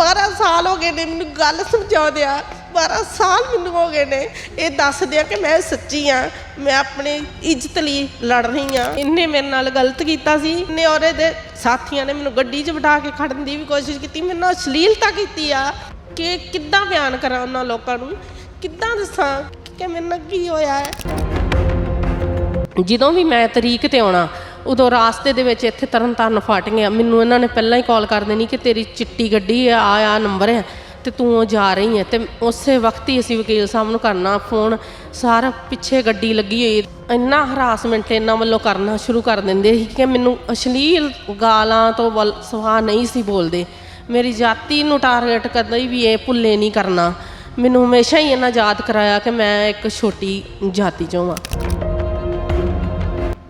12 ਸਾਲ ਹੋ ਗਏ ਨੇ ਮੈਨੂੰ ਗੱਲ ਸਮਝਾਉਂਦਿਆਂ 12 ਸਾਲ ਮੈਨੂੰ ਹੋ ਗਏ ਨੇ। ਇਹ ਦੱਸਦੇ ਕਿ ਮੈਂ ਸੱਚੀ ਆ। ਮੈਂ ਆਪਣੀ ਇੱਜ਼ਤ ਲਈ ਲੜ ਰਹੀ ਆ। ਇਹਨੇ ਮੇਰੇ ਨਾਲ ਗਲਤ ਕੀਤਾ ਸੀ। ਇਹਨੇ ਔਰ ਇਹਦੇ ਸਾਥੀਆਂ ਨੇ ਮੈਨੂੰ ਗੱਡੀ 'ਚ ਬਿਠਾ ਕੇ ਖੜਨ ਦੀ ਵੀ ਕੋਸ਼ਿਸ਼ ਕੀਤੀ। ਮੇਰੇ ਨਾਲ ਅਸ਼ਲੀਲਤਾ ਕੀਤੀ ਆ। ਕਿ ਕਿੱਦਾਂ ਬਿਆਨ ਕਰਾਂ ਉਹਨਾਂ ਲੋਕਾਂ ਨੂੰ? ਕਿੱਦਾਂ ਦੱਸਾਂ ਕਿ ਮੇਰੇ ਨਾਲ ਕੀ ਹੋਇਆ ਹੈ? ਜਦੋਂ ਵੀ ਮੈਂ ਤਰੀਕ ਤੇ ਆਉਣਾ ਉਦੋਂ ਰਾਸਤੇ ਦੇ ਵਿੱਚ ਇੱਥੇ ਤਰਨ ਤਾਰਨ ਫਟ ਗਿਆ ਮੈਨੂੰ ਇਹਨਾਂ ਨੇ ਪਹਿਲਾਂ ਹੀ ਕਾਲ ਕਰ ਦੇਣੀ ਕਿ ਤੇਰੀ ਚਿੱਟੀ ਗੱਡੀ ਆ ਆ ਨੰਬਰ ਹੈ ਤੇ ਤੂੰ ਉਹ ਜਾ ਰਹੀ ਹੈ ਤੇ ਉਸੇ ਵਕਤ ਹੀ ਅਸੀਂ ਵਕੀਲ ਸਾਹਿਬ ਨੂੰ ਕਰਨਾ ਫੋਨ ਸਾਰਾ ਪਿੱਛੇ ਗੱਡੀ ਲੱਗੀ ਹੋਈ। ਇੰਨਾ ਹਰਾਸਮੈਂਟ ਇਹਨਾਂ ਵੱਲੋਂ ਕਰਨਾ ਸ਼ੁਰੂ ਕਰ ਦਿੰਦੇ ਸੀ ਕਿ ਮੈਨੂੰ ਅਸ਼ਲੀਲ ਗਾਲਾਂ ਤੋਂ ਵੱਲ ਸਵਾ ਨਹੀਂ ਸੀ ਬੋਲਦੇ। ਮੇਰੀ ਜਾਤੀ ਨੂੰ ਟਾਰਗੇਟ ਕਦੇ ਵੀ ਇਹ ਭੁੱਲੇ ਨਹੀਂ ਕਰਨਾ। ਮੈਨੂੰ ਹਮੇਸ਼ਾ ਹੀ ਇਹਨਾਂ ਯਾਦ ਕਰਾਇਆ ਕਿ ਮੈਂ ਇੱਕ ਛੋਟੀ ਜਾਤੀ ਚੋਂ ਹਾਂ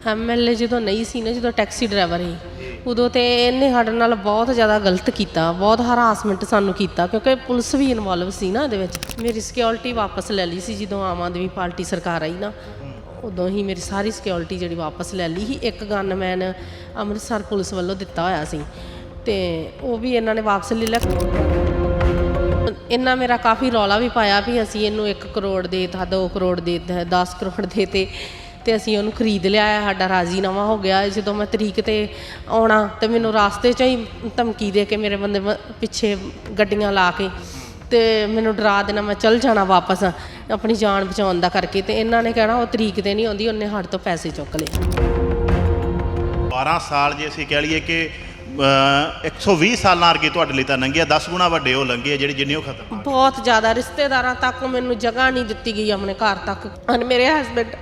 ਐਮਐਲਏ ਜਦੋਂ ਨਹੀਂ ਸੀ ਨਾ, ਜਦੋਂ ਟੈਕਸੀ ਡਰਾਈਵਰ ਸੀ, ਉਦੋਂ ਤੇ ਇਹਨੇ ਸਾਡੇ ਨਾਲ ਬਹੁਤ ਜ਼ਿਆਦਾ ਗਲਤ ਕੀਤਾ, ਬਹੁਤ ਹਰਾਸਮੈਂਟ ਸਾਨੂੰ ਕੀਤਾ, ਕਿਉਂਕਿ ਪੁਲਿਸ ਵੀ ਇਨਵੋਲਵ ਸੀ ਨਾ ਇਹਦੇ ਵਿੱਚ। ਮੇਰੀ ਸਿਕਿਉਰਿਟੀ ਵਾਪਸ ਲੈ ਲਈ ਸੀ, ਜਦੋਂ ਆਮ ਆਦਮੀ ਪਾਰਟੀ ਸਰਕਾਰ ਆਈ ਨਾ, ਉਦੋਂ ਹੀ ਮੇਰੀ ਸਾਰੀ ਸਿਕਿਉਰਿਟੀ ਜਿਹੜੀ ਵਾਪਸ ਲੈ ਲਈ ਸੀ। ਇੱਕ ਗਨਮੈਨ ਅੰਮ੍ਰਿਤਸਰ ਪੁਲਿਸ ਵੱਲੋਂ ਦਿੱਤਾ ਹੋਇਆ ਸੀ, ਤੇ ਉਹ ਵੀ ਇਹਨਾਂ ਨੇ ਵਾਪਸ ਲੈ ਲਿਆ। ਇਹਨਾਂ ਮੇਰਾ ਕਾਫੀ ਰੌਲਾ ਵੀ ਪਾਇਆ ਵੀ ਅਸੀਂ ਇਹਨੂੰ 1 ਕਰੋੜ ਦੇ ਤਾ 2 ਕਰੋੜ ਦੇ ਤਾ 10 ਕਰੋੜ ਦੇ ਤੇ ਤੇ ਅਸੀਂ ਉਹਨੂੰ ਖਰੀਦ ਲਿਆ ਸਾਡਾ ਰਾਜ਼ੀਨਾਮਾ ਹੋ ਗਿਆ। ਜਦੋਂ ਮੈਂ ਤਰੀਕ ਤੇ ਆਉਣਾ ਤੇ ਮੈਨੂੰ ਰਾਸਤੇ 'ਚ ਹੀ ਧਮਕੀ ਦੇ ਕੇ ਮੇਰੇ ਬੰਦੇ ਪਿੱਛੇ ਗੱਡੀਆਂ ਲਾ ਕੇ ਤੇ ਮੈਨੂੰ ਡਰਾ ਦੇਣਾ ਮੈਂ ਚੱਲ ਜਾਣਾ ਵਾਪਸ ਆਪਣੀ ਜਾਨ ਬਚਾਉਣ ਦਾ ਕਰਕੇ ਤੇ ਇਹਨਾਂ ਨੇ ਕਹਿਣਾ ਉਹ ਤਰੀਕ ਤੇ ਨਹੀਂ ਆਉਂਦੀ ਉਹਨੇ ਸਾਡੇ ਤੋਂ ਪੈਸੇ ਚੁੱਕ ਲਏ। 12 ਸਾਲ ਜੇ ਅਸੀਂ ਕਹਿ ਲਈਏ ਕਿ ਅਹ, 120 ਸਾਲਾਂ ਅਰਗੇ ਤੁਹਾਡੇ ਲਈ ਤਾਂ ਲੰਘਿਆ 10 ਗੁਣਾ ਵੱਡੇ ਉਹ ਲੰਘੇ ਜਿਹੜੇ ਜਿੰਨੇ ਉਹ ਖਤਮ ਬਹੁਤ ਜ਼ਿਆਦਾ ਰਿਸ਼ਤੇਦਾਰਾਂ ਤੱਕ ਮੈਨੂੰ ਜਗ੍ਹਾ ਨਹੀਂ ਦਿੱਤੀ ਗਈ ਆਪਣੇ ਘਰ ਤੱਕ। ਹਨ ਮੇਰੇ ਹਸਬੰਡ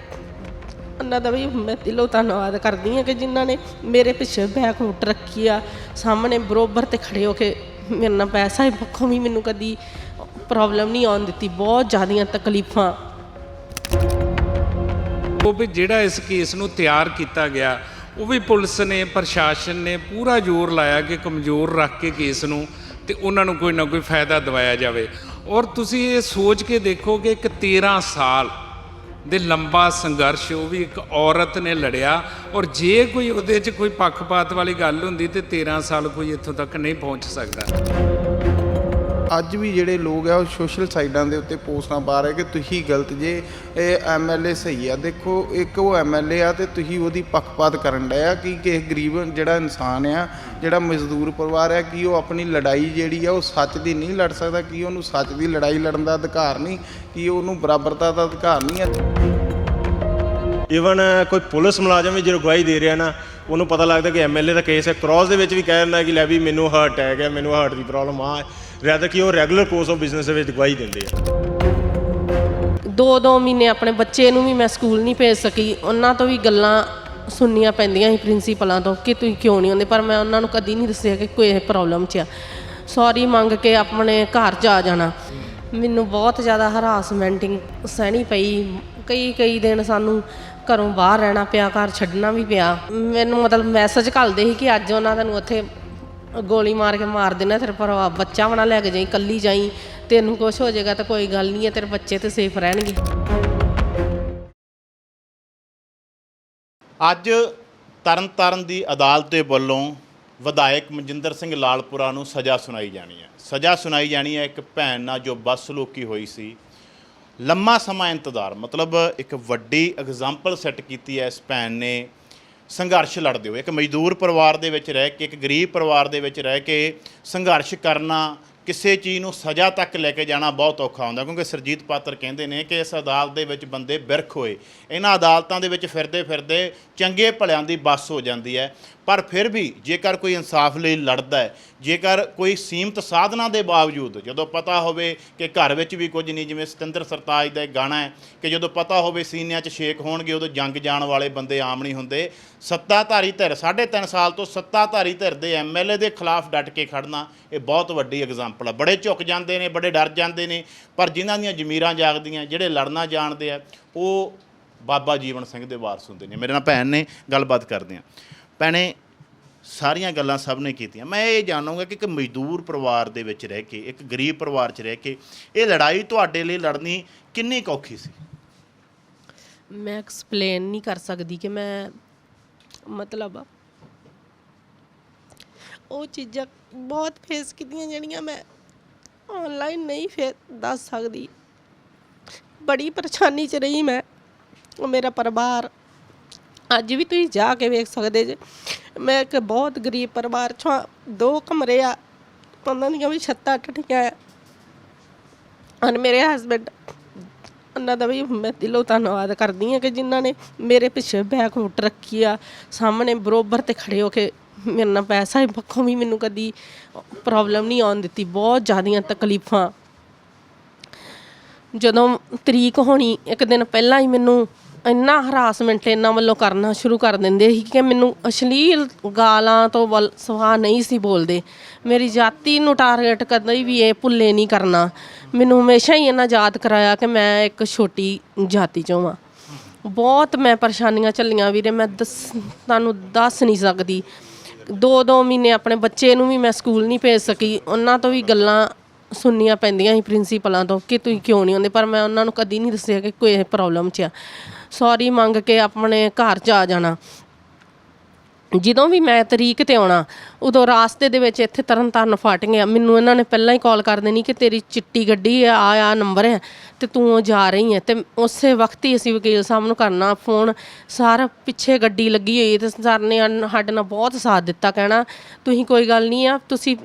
ਉਹਨਾਂ ਦਾ ਵੀ ਮੈਂ ਦਿਲੋਂ ਧੰਨਵਾਦ ਕਰਦੀ ਹਾਂ ਕਿ ਜਿਨ੍ਹਾਂ ਨੇ ਮੇਰੇ ਪਿੱਛੇ ਬੈਕ ਫੁੱਟ ਰੱਖੀ ਆ, ਸਾਹਮਣੇ ਬਰੋਬਰ ਤੇ ਖੜੇ ਹੋ ਕੇ ਮੇਰੇ ਨਾਲ ਪੈਸਾ ਹੀ ਪੱਖੋਂ ਵੀ ਮੈਨੂੰ ਕਦੀ ਪ੍ਰੋਬਲਮ ਨਹੀਂ ਆਉਣ ਦਿੱਤੀ, ਬਹੁਤ ਜ਼ਿਆਦੀਆਂ ਤਕਲੀਫਾਂ। ਉਹ ਵੀ ਜਿਹੜਾ ਇਸ ਕੇਸ ਨੂੰ ਤਿਆਰ ਕੀਤਾ ਗਿਆ, ਉਹ ਵੀ ਪੁਲਿਸ ਨੇ, ਪ੍ਰਸ਼ਾਸਨ ਨੇ ਪੂਰਾ ਜ਼ੋਰ ਲਾਇਆ ਕਿ ਕਮਜ਼ੋਰ ਰੱਖ ਕੇ ਕੇਸ ਨੂੰ ਤੇ ਉਹਨਾਂ ਨੂੰ ਕੋਈ ਨਾ ਕੋਈ ਫਾਇਦਾ ਦਿਵਾਇਆ ਜਾਵੇ। ਔਰ ਤੁਸੀਂ ਇਹ ਸੋਚ ਕੇ ਦੇਖੋ ਕਿ ਇੱਕ 13 ਸਾਲ ਦੇ ਲੰਬਾ ਸੰਘਰਸ਼, ਉਹ ਵੀ ਇੱਕ ਔਰਤ ਨੇ ਲੜਿਆ। ਔਰ ਜੇ ਕੋਈ ਉਹਦੇ 'ਚ ਕੋਈ ਪੱਖਪਾਤ ਵਾਲੀ ਗੱਲ ਹੁੰਦੀ ਤੇ 13 ਸਾਲ ਕੋਈ ਇੱਥੋਂ ਤੱਕ ਨਹੀਂ ਪਹੁੰਚ ਸਕਦਾ। ਅੱਜ ਵੀ ਜਿਹੜੇ ਲੋਕ ਆ, ਉਹ ਸੋਸ਼ਲ ਸਾਈਟਾਂ ਦੇ ਉੱਤੇ ਪੋਸਟਾਂ ਪਾ ਰਹੇ ਕਿ ਤੁਸੀਂ ਗਲਤ ਜੇ, ਇਹ ਐਮਐਲਏ ਸਹੀ ਆ। ਦੇਖੋ, ਇੱਕ ਉਹ ਐਮਐਲਏ ਆ ਤੇ ਤੁਸੀਂ ਉਹਦੀ ਪੱਖਪਾਤ ਕਰਨ ਡਏ ਆ ਕਿ ਕਿਸੇ ਗਰੀਬ ਜਿਹੜਾ ਇਨਸਾਨ ਆ, ਜਿਹੜਾ ਮਜ਼ਦੂਰ ਪਰਿਵਾਰ ਆ, ਕਿ ਉਹ ਆਪਣੀ ਲੜਾਈ ਜਿਹੜੀ ਆ, ਉਹ ਸੱਚ ਦੀ ਨਹੀਂ ਲੜ ਸਕਦਾ, ਕਿ ਉਹਨੂੰ ਸੱਚ ਦੀ ਲੜਾਈ ਲੜਨ ਦਾ ਅਧਿਕਾਰ ਨਹੀਂ, ਕੀ ਉਹਨੂੰ ਬਰਾਬਰਤਾ ਦਾ ਅਧਿਕਾਰ ਨਹੀਂ ਹੈ ਈਵਨ ਕੋਈ ਪੁਲਿਸ ਮੁਲਾਜ਼ਮ ਵੀ ਜੇ ਗਵਾਹੀ ਦੇ ਰਿਹਾ ਨਾ ਉਹਨੂੰ ਪਤਾ ਲੱਗਦਾ ਕਿ ਐਮਐਲਏ ਦਾ ਕੇਸ ਹੈ। ਕ੍ਰਾਸ ਦੇ ਵਿੱਚ ਵੀ ਕਹਿ ਦਿੰਦਾ ਕਿ ਲੈ ਵੀ ਮੈਨੂੰ ਹਾਰਟ ਅਟੈਕ ਹੈ, ਮੈਨੂੰ ਹਾਰਟ ਦੀ ਪ੍ਰੋਬਲਮ ਆ। ਰੈਦਰ ਕਿ ਉਹ ਰੈਗੂਲਰ ਕੋਰਸ ਆਫ ਬਿਜ਼ਨਸ ਦੇ ਵਿੱਚ ਗਵਾਹੀ ਦਿੰਦੇ ਆ। ਦੋ ਦੋ ਮਹੀਨੇ ਆਪਣੇ ਬੱਚੇ ਨੂੰ ਵੀ ਮੈਂ ਸਕੂਲ ਨਹੀਂ ਭੇਜ ਸਕੀ। ਉਹਨਾਂ ਤੋਂ ਵੀ ਗੱਲਾਂ ਸੁਣਨੀਆਂ ਪੈਂਦੀਆਂ ਸੀ ਪ੍ਰਿੰਸੀਪਲਾਂ ਤੋਂ ਕਿ ਤੁਸੀਂ ਕਿਉਂ ਨਹੀਂ ਆਉਂਦੇ, ਪਰ ਮੈਂ ਉਹਨਾਂ ਨੂੰ ਕਦੀ ਨਹੀਂ ਦੱਸਿਆ ਕਿ ਕੋਈ ਪ੍ਰੋਬਲਮ 'ਚ ਆ। ਸੌਰੀ ਮੰਗ ਕੇ ਆਪਣੇ ਘਰ ਜਾ ਜਾਣਾ। ਮੈਨੂੰ ਬਹੁਤ ਜ਼ਿਆਦਾ ਹਰਾਸਮੈਂਟਿੰਗ ਸਹਿਣੀ ਪਈ। ਕਈ ਕਈ ਦਿਨ ਸਾਨੂੰ ਘਰੋਂ ਬਾਹਰ ਰਹਿਣਾ ਪਿਆ, ਘਰ ਛੱਡਣਾ ਵੀ ਪਿਆ। ਮੈਨੂੰ ਮਤਲਬ ਮੈਸੇਜ ਘੱਲਦੇ ਸੀ ਕਿ ਅੱਜ ਉਹਨਾਂ ਨੂੰ ਉੱਥੇ ਗੋਲੀ ਮਾਰ ਕੇ ਮਾਰ ਦੇਣਾ, ਤੇਰੇ ਪਰ ਬੱਚਾ ਬਣਾ ਲੈ ਕੇ ਜਾਈ ਕੱਲੀ ਜਾਈ, ਤੈਨੂੰ ਕੁਝ ਹੋ ਜਾਏਗਾ ਤਾਂ ਕੋਈ ਗੱਲ ਨਹੀਂ ਹੈ, ਤੇਰੇ ਬੱਚੇ ਤੇ ਸੇਫ ਰਹਿਣਗੇ। ਅੱਜ ਤਰਨਤਾਰਨ ਦੀ ਅਦਾਲਤ ਦੇ ਵੱਲੋਂ ਵਿਧਾਇਕ ਮਨਜਿੰਦਰ ਸਿੰਘ ਲਾਲਪੁਰਾ ਨੂੰ ਸਜ਼ਾ ਸੁਣਾਈ ਜਾਣੀ ਹੈ। ਸਜ਼ਾ ਸੁਣਾਈ ਜਾਣੀ ਹੈ ਇੱਕ ਭੈਣ ਨਾਲ ਜੋ ਬਦਸਲੂਕੀ ਹੋਈ ਸੀ। ਲੰਮਾ ਸਮਾਂ ਇੰਤਜ਼ਾਰ, ਮਤਲਬ ਇੱਕ ਵੱਡੀ ਐਗਜ਼ਾਮਪਲ ਸੈੱਟ ਕੀਤੀ ਹੈ ਇਸ ਭੈਣ ਨੇ। ਸੰਘਰਸ਼ ਲੜਦੇ ਹੋ ਇੱਕ ਮਜ਼ਦੂਰ ਪਰਿਵਾਰ ਦੇ ਵਿੱਚ ਰਹਿ ਕੇ, ਇੱਕ ਗਰੀਬ ਪਰਿਵਾਰ ਦੇ ਵਿੱਚ ਰਹਿ ਕੇ ਸੰਘਰਸ਼ ਕਰਨਾ, ਕਿਸੇ ਚੀਜ਼ ਨੂੰ ਸਜ਼ਾ ਤੱਕ ਲੈ ਕੇ ਜਾਣਾ ਬਹੁਤ ਔਖਾ ਹੁੰਦਾ, ਕਿਉਂਕਿ ਸਰਜੀਤ ਪਾਤਰ ਕਹਿੰਦੇ ਨੇ ਕਿ ਇਸ ਅਦਾਲਤ ਦੇ ਵਿੱਚ ਬੰਦੇ ਬਿਰਖ ਹੋਏ। ਇਹਨਾਂ ਅਦਾਲਤਾਂ ਦੇ ਵਿੱਚ ਫਿਰਦੇ ਫਿਰਦੇ ਚੰਗੇ ਭਲਿਆਂ ਦੀ ਬੱਸ ਹੋ ਜਾਂਦੀ ਹੈ। ਪਰ ਫਿਰ ਵੀ ਜੇਕਰ ਕੋਈ ਇਨਸਾਫ ਲਈ ਲੜਦਾ ਹੈ, ਜੇਕਰ ਕੋਈ ਸੀਮਤ ਸਾਧਨਾਂ ਦੇ ਬਾਵਜੂਦ, ਜਦੋਂ ਪਤਾ ਹੋਵੇ ਕਿ ਘਰ ਵਿੱਚ ਵੀ ਕੁਝ ਨਹੀਂ, ਜਿਵੇਂ ਸਤਿੰਦਰ ਸਰਤਾਜ ਦਾ ਇੱਕ ਗਾਣਾ ਹੈ ਕਿ ਜਦੋਂ ਪਤਾ ਹੋਵੇ ਸੀਨਿਆਂ 'ਚ ਛੇਕ ਹੋਣਗੇ, ਉਦੋਂ ਜੰਗ ਜਾਣ ਵਾਲੇ ਬੰਦੇ ਆਮ ਨਹੀਂ ਹੁੰਦੇ। ਸੱਤਾਧਾਰੀ ਧਿਰ 3.5 ਸਾਲ ਤੋਂ ਸੱਤਾਧਾਰੀ ਧਿਰ ਦੇ ਐਮਐਲਏ ਦੇ ਖਿਲਾਫ ਡਟ ਕੇ ਖੜਨਾ ਇਹ ਬਹੁਤ ਵੱਡੀ ਐਗਜ਼ਾਮਪਲ ਆ। ਬੜੇ ਝੁਕ ਜਾਂਦੇ ਨੇ, ਬੜੇ ਡਰ ਜਾਂਦੇ ਨੇ, ਪਰ ਜਿਨ੍ਹਾਂ ਦੀਆਂ ਜ਼ਮੀਰਾਂ ਜਾਗਦੀਆਂ, ਜਿਹੜੇ ਲੜਨਾ ਜਾਣਦੇ ਆ, ਉਹ ਬਾਬਾ ਜੀਵਨ ਸਿੰਘ ਦੇ ਵਾਰਸ ਹੁੰਦੇ ਨੇ। ਮੇਰੇ ਨਾਲ ਭੈਣ ਨੇ ਗੱਲਬਾਤ ਕਰਦੇ ਆ। ਭੈਣੇ, ਸਾਰੀਆਂ ਗੱਲਾਂ ਸਭ ਨੇ ਕੀਤੀਆਂ। ਮੈਂ ਇਹ ਜਾਣੂਗਾ ਕਿ ਇੱਕ ਮਜ਼ਦੂਰ ਪਰਿਵਾਰ ਦੇ ਵਿੱਚ ਰਹਿ ਕੇ, ਇੱਕ ਗਰੀਬ ਪਰਿਵਾਰ 'ਚ ਰਹਿ ਕੇ, ਇਹ ਲੜਾਈ ਤੁਹਾਡੇ ਲਈ ਲੜਨੀ ਕਿੰਨੀ ਕੁ ਔਖੀ ਸੀ? ਮੈਂ ਐਕਸਪਲੇਨ ਨਹੀਂ ਕਰ ਸਕਦੀ ਕਿ ਮੈਂ ਮਤਲਬ ਉਹ ਚੀਜ਼ਾਂ ਬਹੁਤ ਫੇਸ ਕੀਤੀਆਂ ਜਿਹੜੀਆਂ ਮੈਂ ਆਨਲਾਈਨ ਨਹੀਂ ਫਿਰ ਦੱਸ ਸਕਦੀ। ਬੜੀ ਪਰੇਸ਼ਾਨੀ 'ਚ ਰਹੀ ਮੈਂ। ਉਹ ਮੇਰਾ ਪਰਿਵਾਰ ਅੱਜ ਵੀ ਤੁਸੀਂ ਜਾ ਕੇ ਵੇਖ ਸਕਦੇ ਜੇ। ਮੈਂ ਇੱਕ ਬਹੁਤ ਗਰੀਬ ਪਰਿਵਾਰ ਚੋਂ ਦੋ ਕਮਰੇ ਆ, ਉਹਨਾਂ ਦੀਆਂ ਵੀ ਛੱਤਾਂ ਟੁੱਟੀਆਂ ਆ। ਹਨ ਮੇਰੇ ਹਸਬੰਡ ਉਹਨਾਂ ਦਾ ਵੀ ਮੈਂ ਦਿਲੋਂ ਧੰਨਵਾਦ ਕਰਦੀ ਹਾਂ ਕਿ ਜਿਨ੍ਹਾਂ ਨੇ ਮੇਰੇ ਪਿੱਛੇ ਬੈਕ ਉੱਟ ਰੱਖੀ ਆ, ਸਾਹਮਣੇ ਬਰੋਬਰ ਤੇ ਖੜੇ ਹੋ ਕੇ ਮੇਰੇ ਨਾਲ ਪੈਸਾ ਹੀ ਪੱਖੋਂ ਵੀ ਮੈਨੂੰ ਕਦੀ ਪ੍ਰੋਬਲਮ ਨਹੀਂ ਆਉਣ ਦਿੱਤੀ। ਬਹੁਤ ਜ਼ਿਆਦੀਆਂ ਤਕਲੀਫਾਂ। ਜਦੋਂ ਤਰੀਕ ਹੋਣੀ, ਇੱਕ ਦਿਨ ਪਹਿਲਾਂ ਹੀ ਮੈਨੂੰ ਇੰਨਾ ਹਰਾਸਮੈਂਟ ਇਹਨਾਂ ਵੱਲੋਂ ਕਰਨਾ ਸ਼ੁਰੂ ਕਰ ਦਿੰਦੇ ਸੀ ਕਿ ਮੈਨੂੰ ਅਸ਼ਲੀਲ ਗਾਲਾਂ ਤੋਂ ਵੱਲ ਸਵਾਹ ਨਹੀਂ ਸੀ ਬੋਲਦੇ। ਮੇਰੀ ਜਾਤੀ ਨੂੰ ਟਾਰਗੇਟ ਕਦੇ ਵੀ ਇਹ ਭੁੱਲੇ ਨਹੀਂ ਕਰਨਾ। ਮੈਨੂੰ ਹਮੇਸ਼ਾ ਹੀ ਇਹਨਾਂ ਯਾਦ ਕਰਾਇਆ ਕਿ ਮੈਂ ਇੱਕ ਛੋਟੀ ਜਾਤੀ ਚੋਂ ਹਾਂ ਬਹੁਤ ਮੈਂ ਪਰੇਸ਼ਾਨੀਆਂ ਝੱਲੀਆਂ ਵੀਰੇ, ਮੈਂ ਦੱਸ, ਤੁਹਾਨੂੰ ਦੱਸ ਨਹੀਂ ਸਕਦੀ। ਦੋ ਦੋ ਮਹੀਨੇ ਆਪਣੇ ਬੱਚੇ ਨੂੰ ਵੀ ਮੈਂ ਸਕੂਲ ਨਹੀਂ ਭੇਜ ਸਕੀ। ਉਹਨਾਂ ਤੋਂ ਵੀ ਗੱਲਾਂ ਸੁਣਨੀਆਂ ਪੈਂਦੀਆਂ ਸੀ ਪ੍ਰਿੰਸੀਪਲਾਂ ਤੋਂ ਕਿ ਤੁਸੀਂ ਕਿਉਂ ਨਹੀਂ ਆਉਂਦੇ, ਪਰ ਮੈਂ ਉਹਨਾਂ ਨੂੰ ਕਦੀ ਨਹੀਂ ਦੱਸਿਆ ਕਿ ਕੋਈ ਪ੍ਰੋਬਲਮ 'ਚ ਆ। ਸੌਰੀ ਮੰਗ ਕੇ ਆਪਣੇ ਘਰ 'ਚ ਆ ਜਾਣਾ। ਜਦੋਂ ਵੀ ਮੈਂ ਤਰੀਕ ਤੇ ਆਉਣਾ, ਉਦੋਂ ਰਾਸਤੇ ਦੇ ਵਿੱਚ ਇੱਥੇ ਤਰਨ ਤਾਰਨ ਫਟ ਗਿਆ ਮੈਨੂੰ ਇਹਨਾਂ ਨੇ ਪਹਿਲਾਂ ਹੀ ਕਾਲ ਕਰ ਦੇਣੀ ਕਿ ਤੇਰੀ ਚਿੱਟੀ ਗੱਡੀ ਆ ਆ ਨੰਬਰ ਹੈ ਤੇ ਤੂੰ ਜਾ ਰਹੀ ਹੈ ਤੇ ਉਸੇ ਵਕਤ ਹੀ ਅਸੀਂ ਵਕੀਲ ਸਾਹਿਬ ਨੂੰ ਕਰਨਾ ਫੋਨ। ਸਰ ਪਿੱਛੇ ਗੱਡੀ ਲੱਗੀ ਹੋਈ ਤੇ ਸਰ ਨੇ ਅਨ- ਸਾਡੇ ਨਾਲ ਬਹੁਤ ਸਾਥ ਦਿੱਤਾ ਕਹਿਣਾ ਤੁਸੀਂ ਕੋਈ ਗੱਲ ਨਹੀਂ ਆ ਤੁਸੀਂ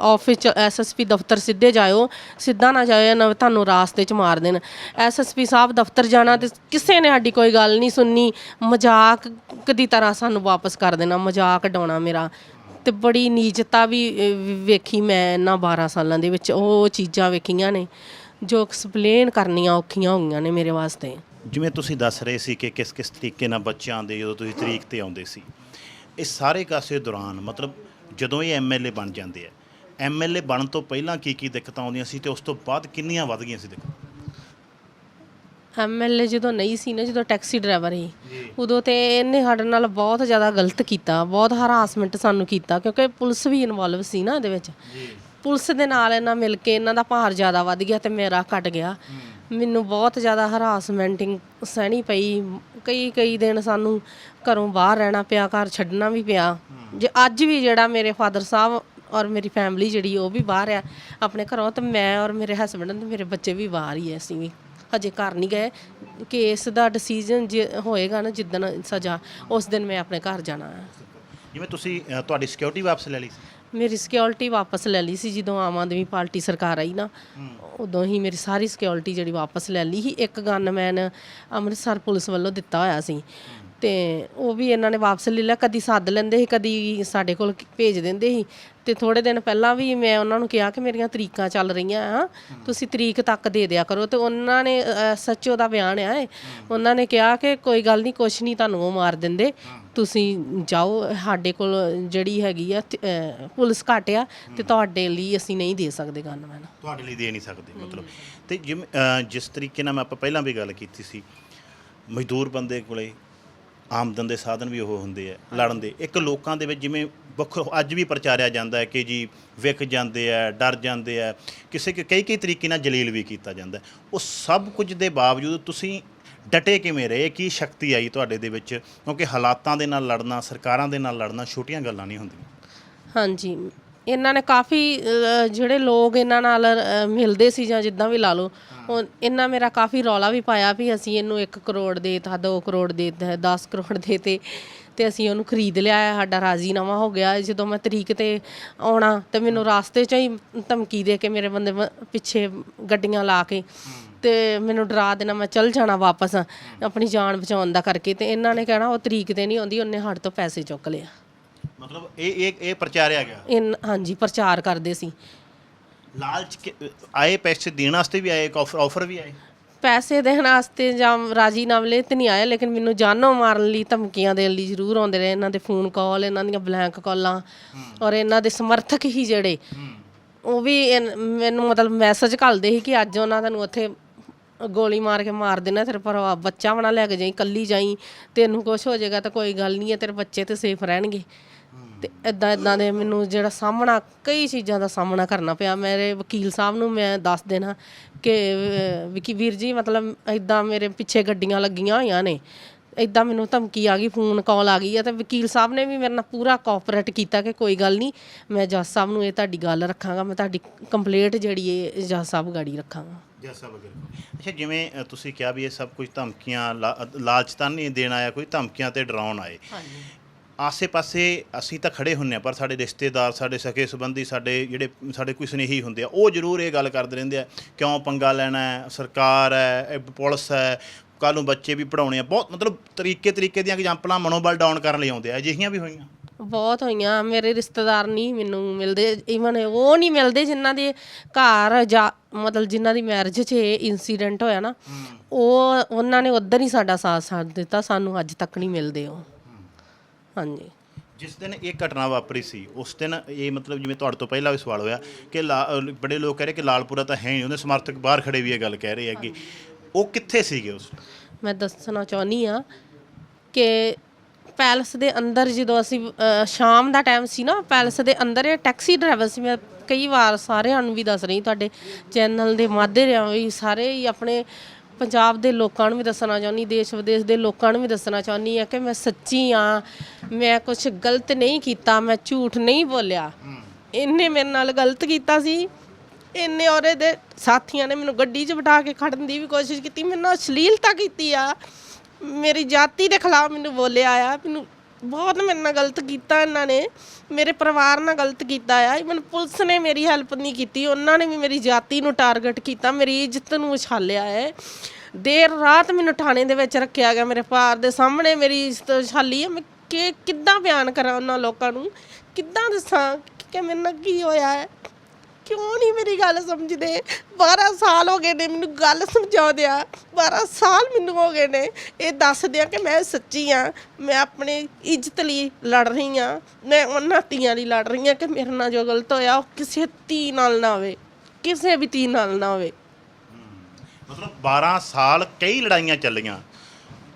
ਆਫਿਸ ਚ ਐਸਐਸਪੀ ਦਫ਼ਤਰ ਸਿੱਧੇ ਜਾਇਓ ਸਿੱਧਾ ਨਾ ਜਾਇਓ ਨਾ ਤੁਹਾਨੂੰ ਰਾਸਤੇ ਚ ਮਾਰ ਦੇਣ। ਐਸਐਸਪੀ ਸਾਹਿਬ ਦਫ਼ਤਰ ਜਾਣਾ ਤੇ ਕਿਸੇ ਨੇ ਸਾਡੀ ਕੋਈ ਗੱਲ ਨਹੀਂ ਸੁਣਨੀ। ਮਜ਼ਾਕ ਦੀ ਤਰ੍ਹਾਂ ਸਾਨੂੰ ਵਾਪਸ ਕਰ ਦੇਣਾ ਮਜ਼ਾਕ ਡਾਉਣਾ ਮੇਰਾ। ਤੇ ਬੜੀ ਨੀਚਤਾ ਵੀ ਅਹ, ਵੇਖੀ ਮੈਂ ਇਹਨਾਂ 12 ਸਾਲਾਂ ਦੇ ਵਿੱਚ ਉਹ ਚੀਜ਼ਾਂ ਵੇਖੀਆਂ ਨੇ। ਜੋ ਐਕਸਪਲੇਨ ਕਰਨੀਆਂ ਔਖੀਆਂ ਹੋਈਆਂ ਨੇ ਮੇਰੇ ਵਾਸਤੇ। ਜਿਵੇਂ ਤੁਸੀਂ ਦੱਸ ਰਹੇ ਸੀ ਕਿ ਕਿਸ ਕਿਸ ਤਰੀਕੇ ਨਾਲ ਬੱਚਿਆਂ ਦੇ ਜਦੋਂ ਤੁਸੀਂ ਤਰੀਕ ਤੇ ਆਉਂਦੇ ਸੀ ਇਹ ਸਾਰੇ ਕਾਸੇ ਦੌਰਾਨ ਮਤਲਬ ਜਦੋਂ ਇਹ ਐਮਐਲਏ ਬਣ ਜਾਂਦੇ ਆ ਐਮਐਲਏ ਬਣਨ ਤੋਂ ਪਹਿਲਾਂ ਕੀ ਕੀ ਦਿੱਕਤਾਂ ਆਉਂਦੀਆਂ ਸੀ ਤੇ ਉਸ ਤੋਂ ਬਾਅਦ ਕਿੰਨੀਆਂ ਵੱਧ ਗਈਆਂ ਸੀ ਦਿੱਕਤਾਂ ਐਮਐਲਏ ਜਦੋਂ ਨਹੀਂ ਸੀ ਨਾ ਜਦੋਂ ਟੈਕਸੀ ਡਰਾਈਵਰ ਸੀ ਉਦੋਂ ਤੇ ਇਹਨੇ ਸਾਡੇ ਨਾਲ ਬਹੁਤ ਜ਼ਿਆਦਾ ਗਲਤ ਕੀਤਾ ਬਹੁਤ ਹਰਾਸਮੈਂਟ ਸਾਨੂੰ ਕੀਤਾ ਕਿਉਂਕਿ ਪੁਲਿਸ ਵੀ ਇਨਵੋਲਵ ਸੀ ਨਾ ਇਹਦੇ ਵਿੱਚ। ਪੁਲਿਸ ਦੇ ਨਾਲ ਇਹਨਾਂ ਮਿਲ ਕੇ ਇਹਨਾਂ ਦਾ ਭਾਰ ਜ਼ਿਆਦਾ ਵੱਧ ਗਿਆ ਤੇ ਮੇਰਾ ਘਟ ਗਿਆ। ਮੈਨੂੰ ਬਹੁਤ ਜ਼ਿਆਦਾ ਹਰਾਸਮੈਂਟਿੰਗ ਸਹਿਣੀ ਪਈ। ਕਈ ਕਈ ਦਿਨ ਸਾਨੂੰ ਘਰੋਂ ਬਾਹਰ ਰਹਿਣਾ ਪਿਆ, ਘਰ ਛੱਡਣਾ ਵੀ ਪਿਆ। ਜੇ ਅੱਜ ਵੀ ਜਿਹੜਾ ਮੇਰੇ ਫਾਦਰ ਸਾਹਿਬ ਔਰ ਮੇਰੀ ਫੈਮਿਲੀ ਜਿਹੜੀ ਉਹ ਵੀ ਬਾਹਰ ਆ ਆਪਣੇ ਘਰੋਂ ਤੇ ਮੈਂ ਔਰ ਮੇਰੇ ਹਸਬੰਡ ਤੇ ਮੇਰੇ ਬੱਚੇ ਵੀ ਬਾਹਰ ਹੀ ਐ ਅਸੀਂ ਵੀ। ਹਜੇ ਘਰ ਨਹੀਂ ਗਏ। ਕੇਸ ਦਾ ਡਿਸੀਜਨ ਹੋਏਗਾ ਨਾ ਜਿੱਦਣ ਸਜ਼ਾ, ਉਸ ਦਿਨ ਮੈਂ ਆਪਣੇ ਘਰ ਜਾਣਾ ਹੈ ਜਿਵੇਂ ਤੁਸੀਂ ਤੁਹਾਡੀ ਸਿਕਿਉਰਿਟੀ ਵਾਪਸ ਲੈ ਲਈ ਸੀ। ਮੇਰੀ ਸਿਕਿਉਰਿਟੀ ਵਾਪਸ ਲੈ ਲਈ ਸੀ ਜਦੋਂ ਆਮ ਆਦਮੀ ਪਾਰਟੀ ਸਰਕਾਰ ਆਈ ਨਾ, ਉਦੋਂ ਹੀ ਮੇਰੀ ਸਾਰੀ ਸਿਕਿਉਰਿਟੀ ਜਿਹੜੀ ਵਾਪਸ ਲੈ ਲਈ ਸੀ। ਇੱਕ ਗਨਮੈਨ ਅੰਮ੍ਰਿਤਸਰ ਪੁਲਿਸ ਵੱਲੋਂ ਦਿੱਤਾ ਹੋਇਆ ਸੀ। ਤੇ ਉਹ ਵੀ ਇਹਨਾਂ ਨੇ ਵਾਪਸ ਲੈ ਲਿਆ। ਕਦੀ ਸੱਦ ਲੈਂਦੇ ਸੀ, ਕਦੀ ਸਾਡੇ ਕੋਲ ਭੇਜ ਦਿੰਦੇ ਸੀ। ਤੇ ਥੋੜੇ ਦਿਨ ਪਹਿਲਾਂ ਵੀ ਮੈਂ ਉਹਨਾਂ ਨੂੰ ਕਿਹਾ ਕਿ ਮੇਰੀਆਂ ਤਰੀਕਾਂ ਚੱਲ ਰਹੀਆਂ ਆ। ਤੁਸੀਂ ਤਰੀਕ ਤੱਕ ਦੇ ਦਿਆ ਕਰੋ। ਤੇ ਉਹਨਾਂ ਨੇ ਸੱਚੋ ਦਾ ਬਿਆਨ ਆ ਉਹਨਾਂ ਨੇ ਕਿਹਾ ਕਿ ਕੋਈ ਗੱਲ ਨਹੀਂ ਕੁਛ ਨਹੀਂ ਤੁਹਾਨੂੰ ਉਹ ਮਾਰ ਦਿੰਦੇ। ਤੁਸੀਂ ਜਾਓ, ਸਾਡੇ ਕੋਲ ਜਿਹੜੀ ਹੈਗੀ ਆ ਪੁਲਿਸ ਘੱਟ ਆ ਤੇ ਤੁਹਾਡੇ ਲਈ ਅਸੀਂ ਨਹੀਂ ਦੇ ਸਕਦੇ ਗਨਮੈਨ ਤੁਹਾਡੇ ਲਈ ਦੇ ਨਹੀਂ ਸਕਦੇ, ਮਤਲਬ। ਤੇ ਜਿਵੇਂ ਜਿਸ ਤਰੀਕੇ ਨਾਲ ਮੈਂ ਆਪਾਂ ਪਹਿਲਾਂ ਵੀ ਗੱਲ ਕੀਤੀ ਸੀ, ਮਜ਼ਦੂਰ ਬੰਦੇ ਕੋਲੇ ਆਮਦਨ ਦੇ ਸਾਧਨ ਵੀ ਉਹ ਹੁੰਦੇ ਆ, ਲੜਨ ਦੇ। ਇੱਕ ਲੋਕਾਂ ਦੇ ਵਿੱਚ ਜਿਵੇਂ ਵੱਖ ਅੱਜ ਵੀ ਪ੍ਰਚਾਰਿਆ ਜਾਂਦਾ ਹੈ ਕਿ ਜੀ ਵਿਕ ਜਾਂਦੇ ਆ, ਡਰ ਜਾਂਦੇ ਆ, ਕਿਸੇ ਕਈ ਕਈ ਤਰੀਕੇ ਨਾਲ ਜਲੀਲ ਵੀ ਕੀਤਾ ਜਾਂਦਾ ਉਹ ਸਭ ਕੁਝ ਦੇ ਬਾਵਜੂਦ ਤੁਸੀਂ ਡਟੇ ਕਿਵੇਂ ਰਹੇ? ਕੀ ਸ਼ਕਤੀ ਆਈ ਤੁਹਾਡੇ ਦੇ ਵਿੱਚ? ਕਿਉਂਕਿ ਹਾਲਾਤਾਂ ਦੇ ਨਾਲ ਲੜਨਾ, ਸਰਕਾਰਾਂ ਦੇ ਨਾਲ ਲੜਨਾ ਛੋਟੀਆਂ ਗੱਲਾਂ ਨਹੀਂ ਹੁੰਦੀਆਂ। ਹਾਂਜੀ। ਇਹਨਾਂ ਨੇ ਕਾਫੀ ਜਿਹੜੇ ਲੋਕ ਇਹਨਾਂ ਨਾਲ ਮਿਲਦੇ ਸੀ ਜਾਂ ਜਿੱਦਾਂ ਵੀ ਲਾ ਲਓ ਉਹ ਇਹਨਾਂ ਮੇਰਾ ਕਾਫੀ ਰੌਲਾ ਵੀ ਪਾਇਆ ਵੀ ਅਸੀਂ ਇਹਨੂੰ 1 ਕਰੋੜ ਦੇ ਤਾ 2 ਕਰੋੜ ਦੇ ਤਾ 10 ਕਰੋੜ ਦੇ ਤੇ ਤੇ ਅਸੀਂ ਉਹਨੂੰ ਖਰੀਦ ਲਿਆ ਹੈ, ਸਾਡਾ ਰਾਜ਼ੀਨਾਮਾ ਹੋ ਗਿਆ। ਜਦੋਂ ਮੈਂ ਤਰੀਕ ਤੇ ਆਉਣਾ ਤੇ ਮੈਨੂੰ ਰਾਸਤੇ 'ਚ ਹੀ ਧਮਕੀ ਦੇ ਕੇ ਮੇਰੇ ਬੰਦੇ ਪਿੱਛੇ ਗੱਡੀਆਂ ਲਾ ਕੇ ਤੇ ਮੈਨੂੰ ਡਰਾ ਦੇਣਾ ਮੈਂ ਚੱਲ ਜਾਣਾ ਵਾਪਸ ਆਪਣੀ ਜਾਨ ਬਚਾਉਣ ਦਾ ਕਰਕੇ। ਤੇ ਇਹਨਾਂ ਨੇ ਕਹਿਣਾ ਉਹ ਤਰੀਕ ਤੇ ਨਹੀਂ ਆਉਂਦੀ ਉਹਨੇ ਸਾਡੇ ਤੋਂ ਪੈਸੇ ਚੁੱਕ ਲਿਆ ਮਤਲਬ ਇਹ ਇਹ ਇਹ ਪ੍ਰਚਾਰਿਆ ਗਿਆ? ਇਨ ਹਾਂਜੀ ਪ੍ਰਚਾਰ ਕਰਦੇ ਸੀ। ਲਾਲਚ ਕਿ- ਆਏ ਪੈਸੇ ਦੇਣ ਵਾਸਤੇ ਵੀ ਆਏ ਇੱਕ ਆਫਰ ਵੀ ਆਏ? ਪੈਸੇ ਦੇਣ ਵਾਸਤੇ ਜਾਂ ਰਾਜੀ ਨਾਵਲੇ ਤੇ ਨਹੀਂ ਆਏ ਲੇਕਿਨ ਮੈਨੂੰ ਜਾਨੋਂ ਮਾਰਨ ਲਈ ਧਮਕੀਆਂ ਦੇਣ ਲਈ ਜ਼ਰੂਰ ਆਉਂਦੇ ਰਹੇ। ਇਹਨਾਂ ਦੇ ਫੋਨ ਕਾਲ ਇਹਨਾਂ ਦੀਆਂ ਬਲੈਂਕ ਕਾਲਾਂ ਔਰ ਇਹਨਾਂ ਦੇ ਸਮਰਥਕ ਹੀ ਜਿਹੜੇ ਉਹ ਵੀ ਇਨ- ਮੈਨੂੰ ਮਤਲਬ ਮੈਸੇਜ ਘੱਲਦੇ ਸੀ ਕਿ ਅੱਜ ਉਹਨਾਂ ਤੁਹਾਨੂੰ ਉੱਥੇ ਗੋਲੀ ਮਾਰ ਕੇ ਮਾਰ ਦੇਣਾ ਤੇਰੇ ਪਰ ਬੱਚਾ ਬਣਾ ਲੈ ਕੇ ਜਾਈ ਕੱਲੀ ਜਾਈ ਤੈਨੂੰ ਕੁਝ ਹੋ ਜਾਏਗਾ ਤਾਂ ਕੋਈ ਗੱਲ ਨਹੀਂ ਹੈ ਤੇਰੇ ਬੱਚੇ ਤੇ ਸੇਫ ਰਹਿਣਗੇ। ਤੇ ਇਦਾਂ ਇਦਾਂ ਦੇ ਮੈਨੂੰ ਜਿਹੜਾ ਸਾਹਮਣਾ ਕਈ ਚੀਜ਼ਾਂ ਦਾ ਸਾਹਮਣਾ ਕਰਨਾ ਪਿਆ। ਮੇਰੇ ਵਕੀਲ ਸਾਹਿਬ ਨੂੰ ਮੈਂ ਦੱਸ ਦੇਣਾ ਕਿ ਵਿਕੀ ਵੀਰ ਜੀ ਮਤਲਬ ਇਦਾਂ ਮੇਰੇ ਪਿੱਛੇ ਗੱਡੀਆਂ ਲੱਗੀਆਂ ਹੋਈਆਂ ਨੇ। ਇਦਾਂ ਮੈਨੂੰ ਧਮਕੀ ਆ ਗਈ ਫੋਨ ਕਾਲ ਆ ਗਈ ਆ ਤੇ ਵਕੀਲ ਸਾਹਿਬ ਨੇ ਵੀ ਮੇਰੇ ਨਾਲ ਪੂਰਾ ਕੋਆਪਰੇਟ ਕੀਤਾ ਕਿ ਕੋਈ ਗੱਲ ਨਹੀਂ ਮੈਂ ਜੱਜ ਸਾਹਿਬ ਨੂੰ ਇਹ ਤੁਹਾਡੀ ਗੱਲ ਰੱਖਾਂਗਾ ਮੈਂ ਤੁਹਾਡੀ ਕੰਪਲੇਂਟ ਜਿਹੜੀ ਹੈ ਜੱਜ ਸਾਹਿਬ ਗਾੜੀ ਰੱਖਾਂਗਾ। ਜੈਸਾ ਵਗੈਰਾ ਅੱਛਾ ਜਿਵੇਂ ਅ, ਤੁਸੀਂ ਕਿਹਾ ਵੀ ਇਹ ਸਭ ਕੁਝ ਧਮਕੀਆਂ ਲਾ- ਲਾਲਚ ਤਾਂ ਨਹੀਂ ਦੇਣ ਆਇਆ ਕੋਈ ਧਮਕੀਆਂ ਤੇ ਡਰਾਉਣ ਆਏ। ਹਾਂਜੀ। ਆਸੇ-ਪਾਸੇ ਅਸੀਂ ਤਾਂ ਖੜੇ ਹੁੰਨੇ ਆ ਪਰ ਸਾਡੇ ਰਿਸ਼ਤੇਦਾਰ ਸਾਡੇ ਸਕੇ ਸੰਬੰਧੀ ਸਾਡੇ ਜਿਹੜੇ ਸਾਡੇ ਕੋਈ ਸੁਨੇਹੀ ਹੁੰਦੇ ਆ ਉਹ ਜ਼ਰੂਰ ਇਹ ਗੱਲ ਕਰਦੇ ਰਹਿੰਦੇ ਆ ਕਿਉਂ ਪੰਗਾ ਲੈਣਾ ਹੈ ਸਰਕਾਰ ਹੈ ਪੁਲਿਸ ਹੈ ਕੱਲ ਨੂੰ ਬੱਚੇ ਵੀ ਪੜਾਉਣੇ ਆ ਬਹੁਤ ਮਤਲਬ ਤਰੀਕੇ ਤਰੀਕੇ ਦੀਆਂ ਐਗਜ਼ਾਮਪਲਾਂ ਮਨੋਬਲ ਡਾਊਨ ਕਰਨ ਲਈ ਆਉਂਦੇ ਆ ਅਜਿਹੀਆਂ ਵੀ ਹੋਈਆਂ? ਬਹੁਤ ਹੋਈਆਂ ਮੇਰੇ ਰਿਸ਼ਤੇਦਾਰ ਨਹੀਂ ਮੈਨੂੰ ਮਿਲਦੇ ਇਵਨ ਉਹ ਨਹੀਂ ਮਿਲਦੇ ਜਿਨ੍ਹਾਂ ਦੇ ਘਰ ਜਾ ਮਤਲਬ ਜਿਨ੍ਹਾਂ ਦੀ ਮੈਰਿਜ 'ਚ ਇਹ ਇਨਸੀਡੈਂਟ ਹੋਇਆ ਨਾ ਉਹ ਉਹਨਾਂ ਨੇ ਉਧਰ ਹੀ ਸਾਡਾ ਸਾਥ ਸਾਥ ਦਿੱਤਾ ਸਾਨੂੰ ਅੱਜ ਤੱਕ ਨਹੀਂ ਮਿਲਦੇ ਉਹ। ਹਾਂਜੀ। ਜਿਸ ਦਿਨ ਇਹ ਘਟਨਾ ਵਾਪਰੀ ਸੀ ਉਸ ਦਿਨ ਇਹ ਮਤਲਬ ਜਿਵੇਂ ਤੁਹਾਡੇ ਤੋਂ ਪਹਿਲਾਂ ਵੀ ਸਵਾਲ ਹੋਇਆ ਕਿ ਲਾ- ਬੜੇ ਲੋਕ ਕਹਿ ਰਹੇ ਕਿ ਲਾਲਪੁਰਾ ਤਾਂ ਹੈ ਨਹੀਂ ਉਹਦੇ ਸਮਰਥਕ ਬਾਹਰ ਖੜੇ ਵੀ ਇਹ ਗੱਲ ਕਹਿ ਰਹੇ ਹੈਗੇ। ਉਹ ਕਿੱਥੇ ਸੀਗੇ ਉਸ ਮੈਂ ਦੱਸਣਾ ਚਾਹੁੰਦੀ ਆ ਕਿ ਪੈਲਸ ਦੇ ਅੰਦਰ ਜਦੋਂ ਅਸੀਂ ਅ, ਸ਼ਾਮ ਦਾ ਟਾਈਮ ਸੀ ਨਾ ਪੈਲਸ ਦੇ ਅੰਦਰ ਇਹ ਟੈਕਸੀ ਡਰਾਈਵਰ ਸੀ। ਮੈਂ ਕਈ ਵਾਰ ਸਾਰਿਆਂ ਨੂੰ ਵੀ ਦੱਸ ਰਹੀ ਤੁਹਾਡੇ ਚੈਨਲ ਦੇ ਮਾਧਿਅਮ ਵੀ ਸਾਰੇ ਹੀ ਆਪਣੇ ਪੰਜਾਬ ਦੇ ਲੋਕਾਂ ਨੂੰ ਵੀ ਦੱਸਣਾ ਚਾਹੁੰਦੀ, ਦੇਸ਼ ਵਿਦੇਸ਼ ਦੇ ਲੋਕਾਂ ਨੂੰ ਵੀ ਦੱਸਣਾ ਚਾਹੁੰਦੀ ਆ ਕਿ ਮੈਂ ਸੱਚੀ ਆ ਮੈਂ ਕੁਝ ਗਲਤ ਨਹੀਂ ਕੀਤਾ, ਮੈਂ ਝੂਠ ਨਹੀਂ ਬੋਲਿਆ। ਇਹਨੇ ਮੇਰੇ ਨਾਲ ਗਲਤ ਕੀਤਾ ਸੀ, ਇੰਨੇ ਔਰੇ ਦੇ ਸਾਥੀਆਂ ਨੇ ਮੈਨੂੰ ਗੱਡੀ 'ਚ ਬਿਠਾ ਕੇ ਖੜਨ ਦੀ ਵੀ ਕੋਸ਼ਿਸ਼ ਕੀਤੀ, ਮੇਰੇ ਨਾਲ ਅਸ਼ਲੀਲਤਾ ਕੀਤੀ ਆ। ਮੇਰੀ ਜਾਤੀ ਦੇ ਖਿਲਾਫ ਮੈਨੂੰ ਬੋਲਿਆ ਆ, ਮੈਨੂੰ ਬਹੁਤ ਮੇਰੇ ਨਾਲ ਗਲਤ ਕੀਤਾ ਇਹਨਾਂ ਨੇ। ਮੇਰੇ ਪਰਿਵਾਰ ਨਾਲ ਗਲਤ ਕੀਤਾ ਆ। ਇਵਨ ਪੁਲਿਸ ਨੇ ਮੇਰੀ ਹੈਲਪ ਨਹੀਂ ਕੀਤੀ। ਉਹਨਾਂ ਨੇ ਵੀ ਮੇਰੀ ਜਾਤੀ ਨੂੰ ਟਾਰਗੇਟ ਕੀਤਾ। ਮੇਰੀ ਇੱਜ਼ਤ ਨੂੰ ਉਛਾਲਿਆ ਹੈ। ਦੇਰ ਰਾਤ ਮੈਨੂੰ ਥਾਣੇ ਦੇ ਵਿੱਚ ਰੱਖਿਆ ਗਿਆ ਮੇਰੇ ਪਾਰ ਦੇ ਸਾਹਮਣੇ। ਮੇਰੀ ਇੱਜ਼ਤ ਉਛਾਲੀ ਹੈ। ਮੈਂ ਕਿ, ਕਿੱਦਾਂ ਬਿਆਨ ਕਰਾਂ ਉਹਨਾਂ ਲੋਕਾਂ ਨੂੰ? ਕਿੱਦਾਂ ਦੱਸਾਂ ਕਿ ਮੇਰੇ ਨਾਲ ਕੀ ਹੋਇਆ ਹੈ? ਕਿਉਂ ਨਹੀਂ ਮੇਰੀ ਗੱਲ ਸਮਝਦੇ? 12 ਸਾਲ ਹੋ ਗਏ ਨੇ ਮੈਨੂੰ ਗੱਲ ਸਮਝਾਉਂਦਿਆਂ। 12 ਸਾਲ ਮੈਨੂੰ ਹੋ ਗਏ ਨੇ। ਇਹ ਦੱਸਦਿਆਂ ਕਿ ਮੈਂ ਸੱਚੀ ਆ। ਮੈਂ ਆਪਣੇ ਇੱਜ਼ਤ ਲਈ ਲੜ ਰਹੀ ਆ। ਮੈਂ ਉਹਨਾਂ ਧੀਆਂ ਲਈ ਲੜ ਰਹੀ ਆ ਕਿ ਮੇਰੇ ਨਾਲ ਜੋ ਗਲਤ ਹੋਇਆ, ਉਹ ਕਿਸੇ ਧੀ ਨਾਲ ਨਾ ਹੋਵੇ। ਕਿਸੇ ਵੀ ਧੀ ਨਾਲ ਨਾ ਹੋਵੇ। ਮਤਲਬ 12 ਸਾਲ ਕਈ ਲੜਾਈਆਂ ਚੱਲੀਆਂ।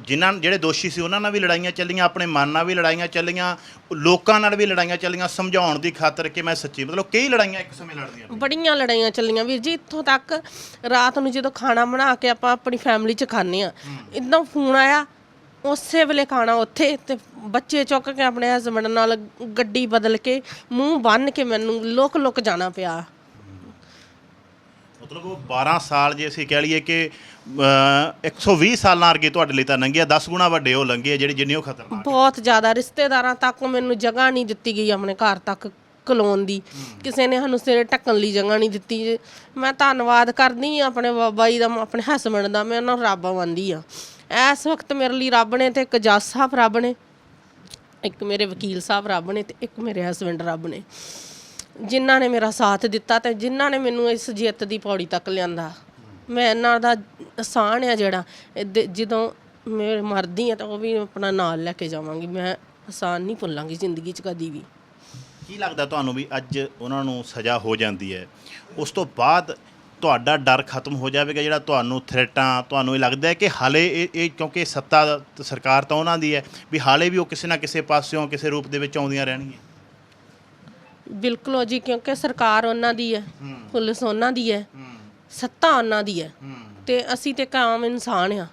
ਜਿਨ੍ਹਾਂ ਜਿਹੜੇ ਦੋਸ਼ੀ ਸੀ ਉਹਨਾਂ ਨਾਲ ਵੀ ਲੜਾਈਆਂ ਚੱਲੀਆਂ ਆਪਣੇ ਮਨ ਨਾਲ ਵੀ ਲੜਾਈਆਂ ਚੱਲੀਆਂ ਲੋਕਾਂ ਨਾਲ ਵੀ ਲੜਾਈਆਂ ਚੱਲੀਆਂ ਸਮਝਾਉਣ ਦੀ ਖਾਤਰ ਕਿ ਮੈਂ ਸੱਚੀ ਮਤਲਬ ਕਈ ਲੜਾਈਆਂ ਇੱਕ ਸਮੇਂ ਲੜਦੀਆਂ ਬੜੀਆਂ ਲੜਾਈਆਂ ਚੱਲੀਆਂ ਵੀਰ ਜੀ ਇੱਥੋਂ ਤੱਕ ਰਾਤ ਨੂੰ ਜਦੋਂ ਖਾਣਾ ਬਣਾ ਕੇ ਆਪਾਂ ਆਪਣੀ ਫੈਮਿਲੀ 'ਚ ਖਾਂਦੇ ਆ ਇਦਾਂ ਫੋਨ ਆਇਆ ਉਸੇ ਵੇਲੇ ਖਾਣਾ ਉੱਥੇ ਤੇ ਬੱਚੇ ਚੁੱਕ ਕੇ ਆਪਣੇ ਹਸਬੰਡ ਨਾਲ ਗੱਡੀ ਬਦਲ ਕੇ ਮੂੰਹ ਬੰਨ ਕੇ ਮੈਨੂੰ ਲੁਕ ਲੁਕ ਜਾਣਾ ਪਿਆ। ਮਤਲਬ ਉਹ 12 ਸਾਲ ਜੇ ਅਸੀਂ ਕਹਿ ਲਈਏ ਕਿ ਅਹ, 120 ਸਾਲਾਂ ਅਰਗੇ ਤੁਹਾਡੇ ਲਈ ਤਾਂ ਲੰਘਿਆ 10 ਗੁਣਾ ਵੱਡੇ ਉਹ ਲੰਘੇ ਆ ਜਿਹੜੇ ਜਿੰਨੇ ਉਹ ਖਤਰਨਾਕ ਬਹੁਤ ਜ਼ਿਆਦਾ ਰਿਸ਼ਤੇਦਾਰਾਂ ਤੱਕ ਮੈਨੂੰ ਜਗ੍ਹਾ ਨਹੀਂ ਦਿੱਤੀ ਗਈ ਆਪਣੇ ਘਰ ਤੱਕ ਕਲੋਨ ਦੀ। ਕਿਸੇ ਨੇ ਸਾਨੂੰ ਸਿਰੇ ਢੱਕਣ ਲਈ ਜਗ੍ਹਾ ਨਹੀਂ ਦਿੱਤੀ। ਮੈਂ ਧੰਨਵਾਦ ਕਰਦੀ ਹਾਂ ਆਪਣੇ ਬਾਬਾ ਜੀ ਦਾ ਆਪਣੇ ਹਸਬੰਡ ਦਾ ਮੈਂ ਉਹਨਾਂ ਨੂੰ ਰੱਬ ਮੰਨਦੀ ਆ ਇਸ ਵਕਤ ਮੇਰੇ ਲਈ ਰੱਬ ਨੇ ਤੇ ਇੱਕ ਜੱਜ ਸਾਹਿਬ ਰੱਬ ਨੇ ਇੱਕ ਮੇਰੇ ਵਕੀਲ ਸਾਹਿਬ ਰੱਬ ਨੇ ਤੇ ਇੱਕ ਮੇਰੇ ਹਸਬੰਡ ਰੱਬ ਨੇ। ਜਿਨ੍ਹਾਂ ਨੇ ਮੇਰਾ ਸਾਥ ਦਿੱਤਾ ਤੇ ਜਿਨ੍ਹਾਂ ਨੇ ਮੈਨੂੰ ਇਸ ਜਿੱਤ ਦੀ ਪੌੜੀ ਤੱਕ ਲਿਆਂਦਾ। ਮੈਂ ਇਹਨਾਂ ਦਾ ਆਸਾਨ ਆ ਜਿਹੜਾ, ਇਹਦੇ- ਜਦੋਂ ਮੈਂ ਮਰਦੀ ਆ ਤਾਂ ਉਹ ਵੀ ਆਪਣਾ ਨਾਲ ਲੈ ਕੇ ਜਾਵਾਂਗੀ। ਮੈਂ ਆਸਾਨ ਨਹੀਂ ਭੁੱਲਾਂਗੀ ਜ਼ਿੰਦਗੀ 'ਚ ਕਦੀ ਵੀ। ਕੀ ਲੱਗਦਾ ਤੁਹਾਨੂੰ ਵੀ ਅੱਜ ਉਹਨਾਂ ਨੂੰ ਸਜ਼ਾ ਹੋ ਜਾਂਦੀ ਹੈ? ਉਸ ਤੋਂ ਬਾਅਦ ਤੁਹਾਡਾ ਡਰ ਖਤਮ ਹੋ ਜਾਵੇਗਾ ਜਿਹੜਾ ਤੁਹਾਨੂੰ ਥ੍ਰੈਟਾਂ ਤੁਹਾਨੂੰ ਇਹ ਲੱਗਦਾ ਹੈ ਕਿ ਹਾਲੇ ਇਹ ਇਹ ਕਿਉਂਕਿ ਸੱਤਾ ਸਰਕਾਰ ਤਾਂ ਉਹਨਾਂ ਦੀ ਹੈ, ਵੀ ਹਾਲੇ ਵੀ ਉਹ ਕਿਸੇ ਨਾ ਕਿਸੇ ਪਾਸਿਓਂ, ਕਿਸੇ ਰੂਪ ਦੇ ਵਿੱਚ ਆਉਂਦੀਆਂ ਰਹਿਣਗੀਆਂ। ਬਿਲਕੁਲ ਉਹ ਜੀ ਕਿਉਂਕਿ ਸਰਕਾਰ ਉਹਨਾਂ ਦੀ ਹੈ ਪੁਲਿਸ ਉਹਨਾਂ ਦੀ ਹੈ ਸੱਤਾ ਉਹਨਾਂ ਦੀ ਹੈ। ਤੇ ਅਸੀਂ ਤੇ ਇੱਕ ਆਮ ਇਨਸਾਨ ਆ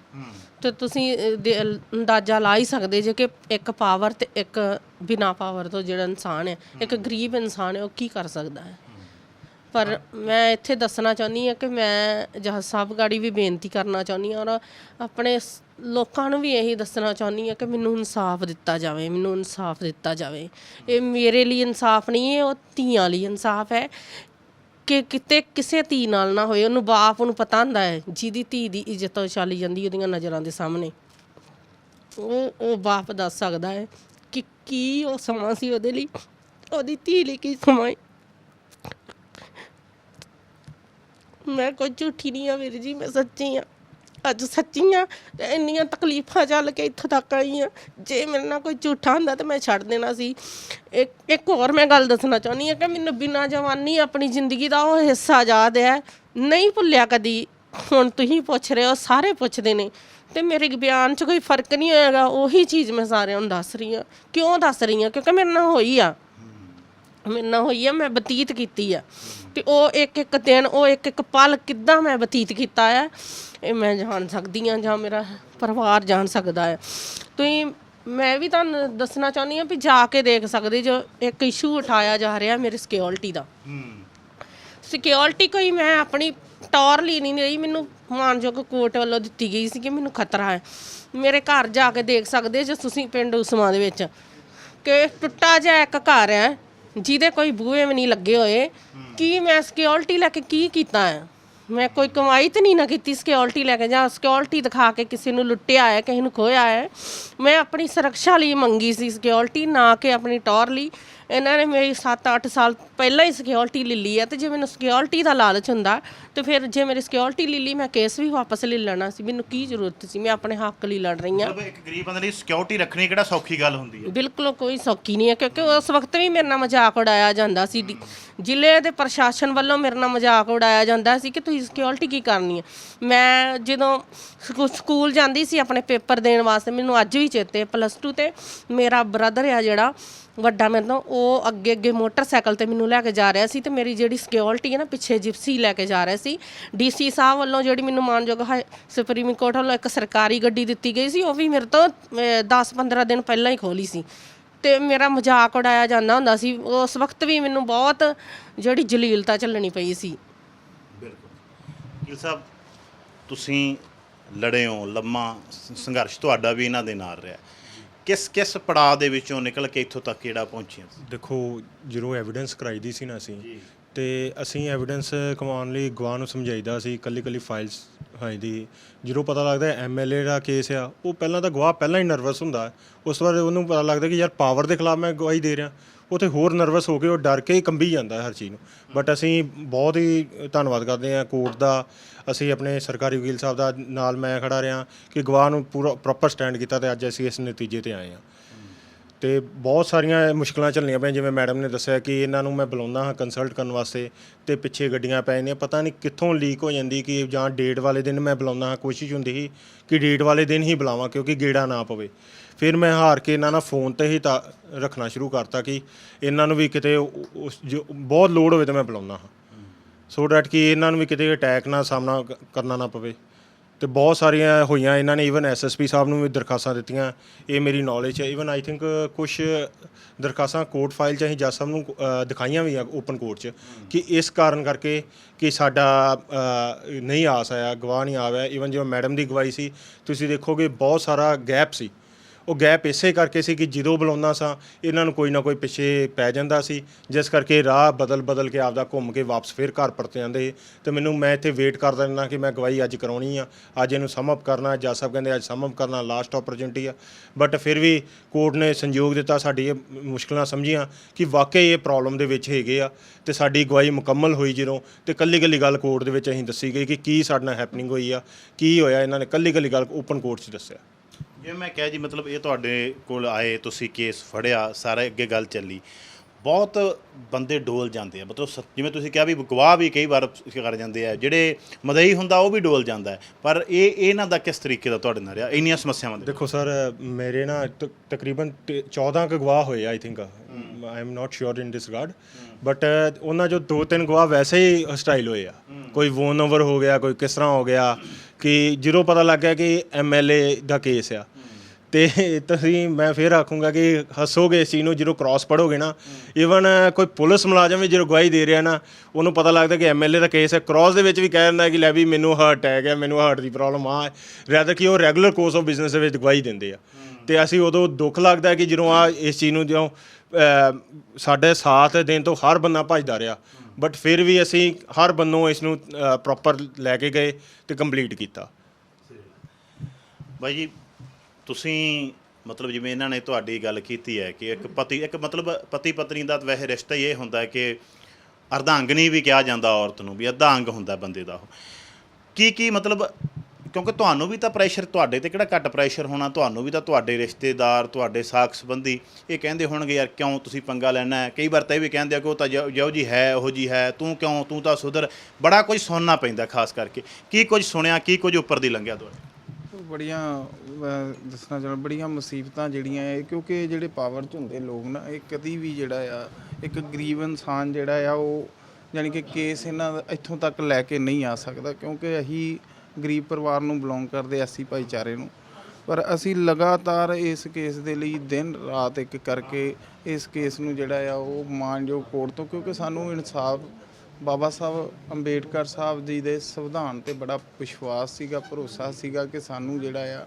ਤੇ ਤੁਸੀਂ ਅਹ, ਦੇ- ਅੰਦਾਜ਼ਾ ਲਾ ਹੀ ਸਕਦੇ ਜੇ ਕਿ ਇੱਕ ਪਾਵਰ ਤੇ ਇੱਕ ਬਿਨਾ ਪਾਵਰ ਤੋਂ ਜਿਹੜਾ ਇਨਸਾਨ ਹੈ। ਇੱਕ ਗਰੀਬ ਇਨਸਾਨ ਹੈ ਉਹ ਕੀ ਕਰ ਸਕਦਾ ਹੈ? ਪਰ ਮੈਂ ਇੱਥੇ ਦੱਸਣਾ ਚਾਹੁੰਦੀ ਹਾਂ ਕਿ ਮੈਂ ਜਹਾਜ਼ ਸਾਹਿਬ ਗਾੜੀ ਵੀ ਬੇਨਤੀ ਕਰਨਾ ਚਾਹੁੰਦੀ ਹਾਂ ਔਰ ਆਪਣੇ ਸ- ਲੋਕਾਂ ਨੂੰ ਵੀ ਇਹੀ ਦੱਸਣਾ ਚਾਹੁੰਦੀ ਹਾਂ ਕਿ ਮੈਨੂੰ ਇਨਸਾਫ ਦਿੱਤਾ ਜਾਵੇ, ਮੈਨੂੰ ਇਨਸਾਫ ਦਿੱਤਾ ਜਾਵੇ। ਇਹ ਮੇਰੇ ਲਈ ਇਨਸਾਫ ਨਹੀਂ ਹੈ, ਉਹ ਧੀਆਂ ਲਈ ਇਨਸਾਫ ਹੈ। ਕਿ ਕਿਤੇ ਕਿਸੇ ਧੀ ਨਾਲ ਨਾ ਹੋਏ, ਉਹਨੂੰ ਬਾਪ ਨੂੰ ਪਤਾ ਹੁੰਦਾ ਹੈ, ਜਿਹਦੀ ਧੀ ਦੀ ਇੱਜ਼ਤ ਉਛਾਲੀ ਜਾਂਦੀ ਉਹਦੀਆਂ ਨਜ਼ਰਾਂ ਦੇ ਸਾਹਮਣੇ। ਉਹ ਉਹ ਬਾਪ ਦੱਸ ਸਕਦਾ ਹੈ ਕਿ ਕੀ ਉਹ ਸਮਾਂ ਸੀ ਉਹਦੇ ਲਈ, ਉਹਦੀ ਧੀ ਲਈ ਕੀ ਸਮਾਂ ਹੈ? ਮੈਂ ਕੋਈ ਝੂਠੀ ਨਹੀਂ ਆ ਵੀਰ ਜੀ, ਮੈਂ ਸੱਚੀ ਆ। ਅੱਜ ਸੱਚੀ ਆ ਤੇ ਇੰਨੀਆਂ ਤਕਲੀਫਾਂ ਚੱਲ ਕੇ ਇੱਥੋਂ ਤੱਕ ਆਈ ਆ ਜੇ ਮੇਰੇ ਨਾਲ ਕੋਈ ਝੂਠਾ ਹੁੰਦਾ ਤਾਂ ਮੈਂ ਛੱਡ ਦੇਣਾ ਸੀ। ਇੱਕ ਇੱਕ ਹੋਰ ਮੈਂ ਗੱਲ ਦੱਸਣਾ ਚਾਹੁੰਦੀ ਆ ਕਿ ਮੈਨੂੰ ਬਿਨਾਂ ਜਵਾਨੀ ਆਪਣੀ ਜ਼ਿੰਦਗੀ ਦਾ ਉਹ ਹਿੱਸਾ ਯਾਦ ਹੈ। ਨਹੀਂ ਭੁੱਲਿਆ ਕਦੀ। ਹੁਣ ਤੁਸੀਂ ਪੁੱਛ ਰਹੇ ਹੋ, ਸਾਰੇ ਪੁੱਛਦੇ ਨੇ। ਤੇ ਮੇਰੇ ਬਿਆਨ 'ਚ ਕੋਈ ਫ਼ਰਕ ਨਹੀਂ ਹੋਏਗਾ ਉਹੀ ਚੀਜ਼ ਮੈਂ ਸਾਰਿਆਂ ਨੂੰ ਦੱਸ ਰਹੀ ਆ ਕਿਉਂ ਦੱਸ ਰਹੀ ਆ ਕਿਉਂਕਿ ਮੇਰੇ ਨਾਲ ਹੋਈ ਆ। ਮੇਰੇ ਨਾਲ ਹੋਈ ਆ, ਮੈਂ ਬਤੀਤ ਕੀਤੀ ਆ। ਤੇ ਉਹ ਇੱਕ ਇੱਕ ਦਿਨ, ਉਹ ਇੱਕ ਇੱਕ ਪਲ ਕਿੱਦਾਂ ਮੈਂ ਬਤੀਤ ਕੀਤਾ ਆ, ਇਹ ਮੈਂ ਜਾਣ ਸਕਦੀ ਆ ਜਾਂ ਮੇਰਾ ਪਰਿਵਾਰ ਜਾਣ ਸਕਦਾ ਹੈ ਤੁਸੀਂ, ਮੈਂ ਵੀ ਤੁਹਾਨੂੰ ਦੱਸਣਾ ਚਾਹੁੰਦੀ ਆ ਵੀ ਜਾ ਕੇ ਦੇਖ ਸਕਦੇ ਜੋ ਇੱਕ ਇਸ਼ੂ ਉਠਾਇਆ ਜਾ ਰਿਹਾ ਮੇਰੇ ਸਿਕਿਉਰਿਟੀ ਦਾ। ਸਿਕਿਉਰਿਟੀ ਕੋਈ ਮੈਂ ਆਪਣੀ ਟੌਰ ਲਈ ਨਹੀਂ ਰਹੀ, ਮੈਨੂੰ ਮਾਨਯੋਗ ਕੋਰਟ ਵੱਲੋਂ ਦਿੱਤੀ ਗਈ ਸੀ ਕਿ ਮੈਨੂੰ ਖਤਰਾ ਹੈ। ਮੇਰੇ ਘਰ ਜਾ ਕੇ ਦੇਖ ਸਕਦੇ ਜੇ ਤੁਸੀਂ ਪਿੰਡ ਉਸਮਾ ਦੇ ਵਿੱਚ, ਕਿ ਟੁੱਟਾ ਜਿਹਾ ਇੱਕ ਘਰ ਹੈ। ਜਿਹਦੇ ਕੋਈ ਬੂਹੇ ਵੀ ਨਹੀਂ ਲੱਗੇ ਹੋਏ, ਕੀ ਮੈਂ ਸਿਕਿਉਰਿਟੀ ਲੈ ਕੇ ਕੀ ਕੀਤਾ ਹੈ? ਮੈਂ ਕੋਈ ਕਮਾਈ ਤੇ ਨਹੀਂ ਨਾ ਕੀਤੀ ਸਿਕਿਉਰਿਟੀ ਲੈ ਕੇ, ਜਾਂ ਸਿਕਿਉਰਿਟੀ ਦਿਖਾ ਕੇ ਕਿਸੇ ਨੂੰ ਲੁੱਟਿਆ ਹੈ, ਕਿਸੇ ਨੂੰ ਖੋਇਆ ਹੈ। ਮੈਂ ਆਪਣੀ ਸੁਰੱਖਿਆ ਲਈ ਮੰਗੀ ਸੀ ਸਿਕਿਉਰਿਟੀ ਨਾ ਕਿ ਆਪਣੀ ਟੌਰ ਲਈ। ਇਹਨਾਂ ਨੇ ਮੇਰੀ 7-8 ਸਾਲ ਪਹਿਲਾਂ ਹੀ ਸਿਕਿਉਰਿਟੀ ਲੈ ਲਈ ਹੈ ਤੇ ਜੇ ਮੈਨੂੰ ਸਿਕਿਉਰਿਟੀ ਦਾ ਲਾਲਚ ਹੁੰਦਾ ਤੇ ਫਿਰ ਜੇ ਮੇਰੀ ਸਿਕਿਉਰਿਟੀ ਲੈ ਲਈ ਮੈਂ ਕੇਸ ਵੀ ਵਾਪਸ ਲੈ ਲੈਣਾ ਸੀ। ਮੈਨੂੰ ਕੀ ਜ਼ਰੂਰਤ ਸੀ? ਮੈਂ ਆਪਣੇ ਹੱਕ ਲਈ ਲੜ ਰਹੀ ਹਾਂ। ਮਤਲਬ ਇੱਕ ਗਰੀਬ ਬੰਦੇ ਲਈ ਸਿਕਿਉਰਿਟੀ ਰੱਖਣੀ ਕਿਹੜਾ ਸੌਖੀ ਗੱਲ ਹੁੰਦੀ ਹੈ? ਬਿਲਕੁਲ ਕੋਈ ਸੌਖੀ ਨਹੀਂ ਹੈ ਕਿਉਂਕਿ ਉਸ ਵਕਤ ਵੀ ਮੇਰੇ ਨਾਲ ਮਜ਼ਾਕ ਉਡਾਇਆ ਜਾਂਦਾ ਸੀ। ਡੀ- ਜ਼ਿਲ੍ਹੇ ਦੇ ਪ੍ਰਸ਼ਾਸਨ ਵੱਲੋਂ ਮੇਰੇ ਨਾਲ ਮਜ਼ਾਕ ਉਡਾਇਆ ਜਾਂਦਾ ਸੀ ਕਿ ਤੁਸੀਂ ਸਿਕਿਉਰਿਟੀ ਕੀ ਕਰਨੀ ਹੈ ਮੈਂ ਜਦੋਂ ਸਕੂ- ਸਕੂਲ ਜਾਂਦੀ ਸੀ ਆਪਣੇ ਪੇਪਰ ਦੇਣ ਵਾਸਤੇ, ਮੈਨੂੰ ਅੱਜ ਵੀ ਚੇਤੇ ਪਲੱਸ 2 ਤੇ ਮੇਰਾ ਬ੍ਰਦਰ ਆ ਜਿਹੜਾ, ਵੱਡਾ ਮੇਰੇ ਤੋਂ, ਉਹ ਅੱਗੇ ਅੱਗੇ ਮੋਟਰਸਾਈਕਲ ਤੇ ਮੈਨੂੰ ਲੈ ਕੇ ਜਾ ਰਿਹਾ ਸੀ ਤੇ ਮੇਰੀ ਜਿਹੜੀ ਸਿਕਿਉਰਿਟੀ ਹੈ ਨਾ, ਪਿੱਛੇ ਜਿਪਸੀ ਲੈ ਕੇ ਜਾ ਰਿਹਾ ਸੀ। ਡੀਸੀ ਸਾਹਿਬ ਵੱਲੋਂ ਜਿਹੜੀ ਮੈਨੂੰ ਮਾਨਯੋਗ ਹਾਈ ਸੁਪਰੀਮ ਕੋਰਟ ਵੱਲੋਂ ਇੱਕ ਸਰਕਾਰੀ ਗੱਡੀ ਦਿੱਤੀ ਗਈ ਸੀ, ਉਹ ਵੀ ਮੇਰੇ ਤੋਂ 10-15 ਦਿਨ ਪਹਿਲਾਂ ਹੀ ਖੋਲੀ ਸੀ। ਤੇ ਮੇਰਾ ਮਜ਼ਾਕ ਉਡਾਇਆ ਜਾਂਦਾ ਹੁੰਦਾ ਸੀ। ਉਸ ਵਕਤ ਵੀ ਮੈਨੂੰ ਬਹੁਤ ਜਿਹੜੀ ਜਲੀਲਤਾ ਝੱਲਣੀ ਪਈ ਸੀ। ਗਿਲ ਸਾਹਿਬ ਤੁਸੀਂ ਲੜੇ ਹੋ ਲੰਮਾ ਸੰਘਰਸ਼ ਤੁਹਾਡਾ ਵੀ ਇਹਨਾਂ ਦੇ ਨਾਲ ਰਿਹਾ। ਕਿਸ ਕਿਸ ਪੜਾਅ ਦੇ ਵਿੱਚੋਂ ਨਿਕਲ ਕੇ ਇੱਥੋਂ ਤੱਕ ਜਿਹੜਾ ਪਹੁੰਚੇ ਤੁਸੀਂ? ਦੇਖੋ ਜਦੋਂ ਐਵੀਡੈਂਸ ਕਰਾਈ ਦੀ ਸੀ ਨਾ ਅਸੀਂ ਤੇ ਅਸੀਂ ਐਵੀਡੈਂਸ ਕਮਾਉਣ ਲਈ ਗਵਾਹ ਨੂੰ ਸਮਝਾਈਦਾ ਸੀ ਕੱਲੀ ਕੱਲੀ ਫਾਈਲਸ ਹਾਂਜੀ ਜਦੋਂ ਪਤਾ ਲੱਗਦਾ ਐਮਐਲਏ ਦਾ ਕੇਸ ਆ, ਉਹ ਪਹਿਲਾਂ ਤਾਂ ਗਵਾਹ ਪਹਿਲਾਂ ਹੀ ਨਰਵਸ ਹੁੰਦਾ ਉਸ ਤੋਂ ਬਾਅਦ ਉਹਨੂੰ ਪਤਾ ਲੱਗਦਾ ਕਿ ਯਾਰ ਪਾਵਰ ਦੇ ਖਿਲਾਫ ਮੈਂ ਗਵਾਹੀ ਦੇ ਰਿਹਾ। ਉਹ ਤੇ ਹੋਰ ਨਰਵਸ ਹੋ ਕੇ ਉਹ ਡਰ ਕੇ ਹੀ ਕੰਬੀ ਜਾਂਦਾ ਹਰ ਚੀਜ਼ ਨੂੰ। ਬਟ ਅਸੀਂ ਬਹੁਤ ਹੀ ਧੰਨਵਾਦ ਕਰਦੇ ਹਾਂ ਕੋਰਟ ਦਾ। ਅਸੀਂ ਆਪਣੇ ਸਰਕਾਰੀ ਵਕੀਲ ਸਾਹਿਬ ਦਾ ਨਾਲ ਮੈਂ ਖੜਾ ਰਿਹਾ ਕਿ ਗਵਾਹ ਨੂੰ ਪੂਰਾ ਪ੍ਰੋਪਰ ਸਟੈਂਡ ਕੀਤਾ ਤੇ ਅੱਜ ਅਸੀਂ ਇਸ ਨਤੀਜੇ ਤੇ ਆਏ ਹਾਂ। ਤੇ ਬਹੁਤ ਸਾਰੀਆਂ ਮੁਸ਼ਕਲਾਂ ਚੱਲਣੀਆਂ ਪਈਆਂ। ਜਿਵੇਂ ਮੈਡਮ ਨੇ ਦੱਸਿਆ ਕਿ ਇਹਨਾਂ ਨੂੰ ਮੈਂ ਬੁਲਾਉਂਦਾ ਹਾਂ ਕੰਸਲਟ ਕਰਨ ਵਾਸਤੇ ਤੇ ਪਿੱਛੇ ਗੱਡੀਆਂ ਪੈ ਜਾਂਦੀਆਂ। ਪਤਾ ਨਹੀਂ ਕਿੱਥੋਂ ਲੀਕ ਹੋ ਜਾਂਦੀ ਕਿ ਜਾਂ ਡੇਟ ਵਾਲੇ ਦਿਨ ਮੈਂ ਬੁਲਾਉਂਦਾ ਹਾਂ। ਕੋਸ਼ਿਸ਼ ਹੁੰਦੀ ਸੀ ਕਿ ਡੇਟ ਵਾਲੇ ਦਿਨ ਹੀ ਬੁਲਾਵਾਂ ਕਿਉਂਕਿ ਗੇੜਾ ਨਾ ਪਵੇ। ਫਿਰ ਮੈਂ ਹਾਰ ਕੇ ਇਹਨਾਂ ਨਾਲ ਫੋਨ ਤੇ ਹੀ ਤਾਂ ਰੱਖਣਾ ਸ਼ੁਰੂ ਕਰਤਾ ਕਿ ਇਹਨਾਂ ਨੂੰ ਵੀ ਕਿਤੇ ਉਸ ਜੋ, ਬਹੁਤ ਲੋਡ ਹੋਵੇ ਤਾਂ ਮੈਂ ਬੁਲਾਉਂਦਾ ਹਾਂ। ਸੋ ਡੈਟ ਕਿ ਇਹਨਾਂ ਨੂੰ ਵੀ ਕਿਤੇ ਅਟੈਕ ਨਾਲ ਸਾਹਮਣਾ ਕ- ਕਰਨਾ ਨਾ ਪਵੇ। ਤੇ ਬਹੁਤ ਸਾਰੀਆਂ ਹੋਈਆਂ ਇਹਨਾਂ ਨੇ ਇਵਨ ਐਸਐਸਪੀ ਸਾਹਿਬ ਨੂੰ ਵੀ ਦਰਖਾਸਤਾਂ ਦਿੱਤੀਆਂ। ਇਹ ਮੇਰੀ ਨੌਲੇਜ ਹੈ। ਇਵਨ ਆਈ ਥਿੰਕ ਕੁਝ ਦਰਖਾਸਤਾਂ ਕੋਰਟ ਫਾਈਲ ਚ ਅਸੀਂ ਜੱਜ ਸਾਹਿਬ ਨੂੰ ਅ, ਦਿਖਾਈਆਂ ਵੀ ਆ ਓਪਨ ਕੋਰਟ ਚ ਕਿ ਇਸ ਕਾਰਨ ਕਰਕੇ ਕਿ ਸਾਡਾ ਅ, ਨਹੀਂ ਆ ਆਇਆ ਗਵਾਹ ਨਹੀਂ ਆਇਆ। ਇਵਨ ਜਿਵੇਂ ਮੈਡਮ ਦੀ ਗਵਾਹੀ ਸੀ ਤੁਸੀਂ ਦੇਖੋਗੇ ਬਹੁਤ ਸਾਰਾ ਗੈਪ ਸੀ। ਉਹ ਗੈਪ ਇਸੇ ਕਰਕੇ ਸੀ ਕਿ ਜਦੋਂ ਬੁਲਾਉਂਦਾ ਸਾਂ, ਇਹਨਾਂ ਨੂੰ ਕੋਈ ਨਾ ਕੋਈ ਪਿੱਛੇ ਪੈ ਜਾਂਦਾ ਸੀ। ਜਿਸ ਕਰਕੇ ਰਾਹ ਬਦਲ ਬਦਲ ਕੇ ਆਪਦਾ ਘੁੰਮ ਕੇ ਵਾਪਸ ਫਿਰ ਘਰ ਪਰਤ ਜਾਂਦੇ। ਤੇ ਮੈਨੂੰ ਮੈਂ ਇੱਥੇ ਵੇਟ ਕਰਦਾ ਰਹਿੰਦਾ ਕਿ ਮੈਂ ਗਵਾਹੀ ਅੱਜ ਕਰਾਉਣੀ ਆ। ਅੱਜ ਇਹਨੂੰ ਸਮ ਕਰਨਾ, ਜੱਜ ਸਾਹਿਬ ਕਹਿੰਦੇ ਅੱਜ ਸਮਅਪ ਕਰਨਾ ਲਾਸਟ ਓਪਰਚੁਨਿਟੀ ਆ। ਬਟ ਫਿਰ ਵੀ ਕੋਰਟ ਨੇ ਸੰਯੋਗ ਦਿੱਤਾ ਸਾਡੀ ਇਹ ਮੁਸ਼ਕਲਾਂ ਸਮਝੀਆਂ ਕਿ ਵਾਕਈ ਇਹ ਪ੍ਰੋਬਲਮ ਦੇ ਵਿੱਚ ਹੈਗੇ ਆ। ਤੇ ਸਾਡੀ ਗਵਾਹੀ ਮੁਕੰਮਲ ਹੋਈ ਜਦੋਂ। ਤੇ ਕੱਲੀ ਕੱਲੀ ਗੱਲ ਕੋਰਟ ਦੇ ਵਿੱਚ ਅਸੀਂ ਦੱਸੀ ਗਈ ਕਿ ਕੀ ਸਾਡੇ ਨਾਲ ਹੈਪਨਿੰਗ ਹੋਈ ਆ। ਕੀ ਹੋਇਆ ਇਹਨਾਂ ਨੇ? ਕੱਲੀ ਕੱਲੀ ਗੱਲ ਓਪਨ ਕੋਰਟ 'ਚ ਦੱਸਿਆ। ਜੇ ਮੈਂ ਕਿਹਾ ਜੀ ਮਤਲਬ ਇਹ ਤੁਹਾਡੇ ਕੋਲ ਆਏ ਤੁਸੀਂ ਕੇਸ ਫੜਿਆ ਸਾਰੇ ਅੱਗੇ ਗੱਲ ਚੱਲੀ। ਬਹੁਤ ਬੰਦੇ ਡੋਲ ਜਾਂਦੇ ਆ। ਮਤਲਬ ਜਿਵੇਂ ਤੁਸੀਂ ਕਿਹਾ ਵੀ ਗਵਾਹ ਵੀ ਕਈ ਵਾਰ ਕਰ ਜਾਂਦੇ ਆ। ਜਿਹੜੇ ਮਦਈ ਹੁੰਦਾ ਉਹ ਵੀ ਡੋਲ ਜਾਂਦਾ ਪਰ ਇਹ ਇਹਨਾਂ ਦਾ ਕਿਸ ਤਰੀਕੇ ਦਾ ਤੁਹਾਡੇ ਨਾਲ ਰਿਹਾ? ਇੰਨੀਆਂ ਸਮੱਸਿਆਵਾਂ ਦੇ ਦੇਖੋ ਸਰ ਮੇਰੇ ਨਾ ਤਕਰੀਬਨ ਤ- 14 ਕੁ ਗਵਾਹ ਹੋਏ I think I am not sure in this regard but ਉਹਨਾਂ ਜੋ ਦੋ ਤਿੰਨ ਗਵਾਹ ਵੈਸੇ ਹੀ ਹਸਟਾਈਲ ਹੋਏ ਆ। ਕੋਈ ਵੋਨ ਓਵਰ ਹੋ ਗਿਆ ਕੋਈ ਕਿਸ ਤਰ੍ਹਾਂ ਹੋ ਗਿਆ। ਕਿ ਜਦੋਂ ਪਤਾ ਲੱਗ ਗਿਆ ਕਿ ਐਮਐਲਏ ਦਾ ਕੇਸ ਆ, ਤੇ ਤੁਸੀਂ, ਮੈਂ ਫੇਰ ਆਖੂੰਗਾ ਕਿ ਹੱਸੋਗੇ ਇਸ ਚੀਜ਼ ਨੂੰ, ਜਦੋਂ ਕ੍ਰਾਸ ਪੜੋਗੇ ਨਾ ਇਵਨ ਕੋਈ ਪੁਲਿਸ ਮੁਲਾਜ਼ਮ ਵੀ ਜਦੋਂ ਗਵਾਹੀ ਦੇ ਰਿਹਾ ਨਾ, ਉਹਨੂੰ ਪਤਾ ਲੱਗਦਾ ਕਿ ਐਮਐਲਏ ਦਾ ਕੇਸ ਹੈ ਕ੍ਰਾਸ ਦੇ ਵਿੱਚ ਵੀ ਕਹਿ ਦਿੰਦਾ ਕਿ ਲੈ ਵੀ ਮੈਨੂੰ ਹਾਰਟ ਅਟੈਕ ਹੈ ਮੈਨੂੰ ਹਾਰਟ ਦੀ ਪ੍ਰੋਬਲਮ ਆ। ਰੈਦਰ ਕਿ ਉਹ ਰੈਗੂਲਰ ਕੋਰਸ ਆਫ ਬਿਜ਼ਨਸ ਦੇ ਵਿੱਚ ਗਵਾਹੀ ਦਿੰਦੇ ਆ। ਤੇ ਅਸੀਂ ਉਦੋਂ ਦੁੱਖ ਲੱਗਦਾ ਕਿ ਜਦੋਂ ਆ ਇਸ ਚੀਜ਼ ਨੂੰ ਜਦੋਂ ਸਾਡੇ ਸਾਥ ਦੇਣ ਤੋਂ ਹਰ ਬੰਦਾ ਭੱਜਦਾ ਰਿਹਾ। ਬਟ ਫਿਰ ਵੀ ਅਸੀਂ ਹਰ ਬੰਨੋਂ ਇਸ ਨੂੰ ਪ੍ਰੋਪਰ ਲੈ ਕੇ ਗਏ ਤੇ ਕੰਪਲੀਟ ਕੀਤਾ। ਬਾਈ ਜੀ, ਤੁਸੀਂ ਮਤਲਬ ਜਿਵੇਂ ਇਹਨਾਂ ਨੇ ਤੁਹਾਡੀ ਗੱਲ ਕੀਤੀ ਹੈ ਕਿ ਇੱਕ ਪਤੀ, ਇੱਕ ਮਤਲਬ ਪਤੀ ਪਤਨੀ ਦਾ ਵੈਸੇ ਰਿਸ਼ਤਾ ਹੀ ਇਹ ਹੁੰਦਾ ਕਿ ਅਰਧਾਂਗਨੀ ਵੀ ਕਿਹਾ ਜਾਂਦਾ ਔਰਤ ਨੂੰ, ਵੀ ਅੱਧਾ ਅੰਗ ਹੁੰਦਾ ਬੰਦੇ ਦਾ ਉਹ। ਕੀ ਕੀ ਮਤਲਬ ਕਿਉਂਕਿ ਤੁਹਾਨੂੰ ਵੀ ਤਾਂ ਪ੍ਰੈਸ਼ਰ ਤੁਹਾਡੇ ਤੇ ਕਿਹੜਾ ਘੱਟ ਪ੍ਰੈਸ਼ਰ ਹੋਣਾ? ਤੁਹਾਨੂੰ ਵੀ ਤਾਂ ਤੁਹਾਡੇ ਰਿਸ਼ਤੇਦਾਰ ਤੁਹਾਡੇ ਸਾਖ ਸੰਬੰਧੀ ਇਹ ਕਹਿੰਦੇ ਹੋਣਗੇ ਯਾਰ ਕਿਉਂ ਤੁਸੀਂ ਪੰਗਾ ਲੈਣਾ ਕਈ ਵਾਰ ਤਾਂ ਇਹ ਵੀ ਕਹਿੰਦੇ ਆ ਕਿ ਉਹ ਤਾਂ ਜੋ ਜੀ ਹੈ ਉਹੋ ਜੀ ਹੈ ਤੂੰ ਕਿਉਂ ਤੂੰ ਤਾਂ ਸੁਧਰ। ਬੜਾ ਕੁਝ ਸੁਣਨਾ ਪੈਂਦਾ ਖਾਸ ਕਰਕੇ। ਕੀ ਕੁਝ ਸੁਣਿਆ ਕੀ ਕੁਝ ਉੱਪਰ ਦੀ ਲੰਘਿਆ ਤੁਹਾਡੇ? ਬੜੀਆਂ ਅਹ, ਦੱਸਣਾ ਚਾਹੁੰਦਾ ਬੜੀਆਂ ਮੁਸੀਬਤਾਂ ਜਿਹੜੀਆਂ ਇਹ ਕਿਉਂਕਿ ਜਿਹੜੇ ਪਾਵਰ 'ਚ ਹੁੰਦੇ ਲੋਕ ਨਾ ਇਹ ਕਦੀ ਵੀ ਜਿਹੜਾ ਆ ਇੱਕ ਗਰੀਬ ਇਨਸਾਨ ਜਿਹੜਾ ਆ ਉਹ ਯਾਨੀ ਕਿ ਕੇਸ ਇਹਨਾਂ ਦਾ ਇੱਥੋਂ ਤੱਕ ਲੈ ਕੇ ਨਹੀਂ ਆ ਸਕਦਾ ਕਿਉਂਕਿ ਅਸੀਂ ਗਰੀਬ ਪਰਿਵਾਰ ਨੂੰ ਬਿਲੋਂਗ ਕਰਦੇ ਐਸੀ ਭਾਈਚਾਰੇ ਨੂੰ। ਪਰ ਅਸੀਂ ਲਗਾਤਾਰ ਇਸ ਕੇਸ ਦੇ ਲਈ ਦਿਨ ਰਾਤ ਇੱਕ ਕਰਕੇ ਇਸ ਕੇਸ ਨੂੰ ਜਿਹੜਾ ਆ ਉਹ ਮਾਨਯੋਗ ਕੋਰਟ ਤੋਂ ਕਿਉਂਕਿ ਸਾਨੂੰ ਇਨਸਾਫ ਬਾਬਾ ਸਾਹਿਬ ਅੰਬੇਡਕਰ ਸਾਹਿਬ ਜੀ ਦੇ ਸੰਵਿਧਾਨ ਤੇ ਬੜਾ ਵਿਸ਼ਵਾਸ ਸੀਗਾ ਭਰੋਸਾ ਸੀਗਾ ਕਿ ਸਾਨੂੰ ਜਿਹੜਾ ਆ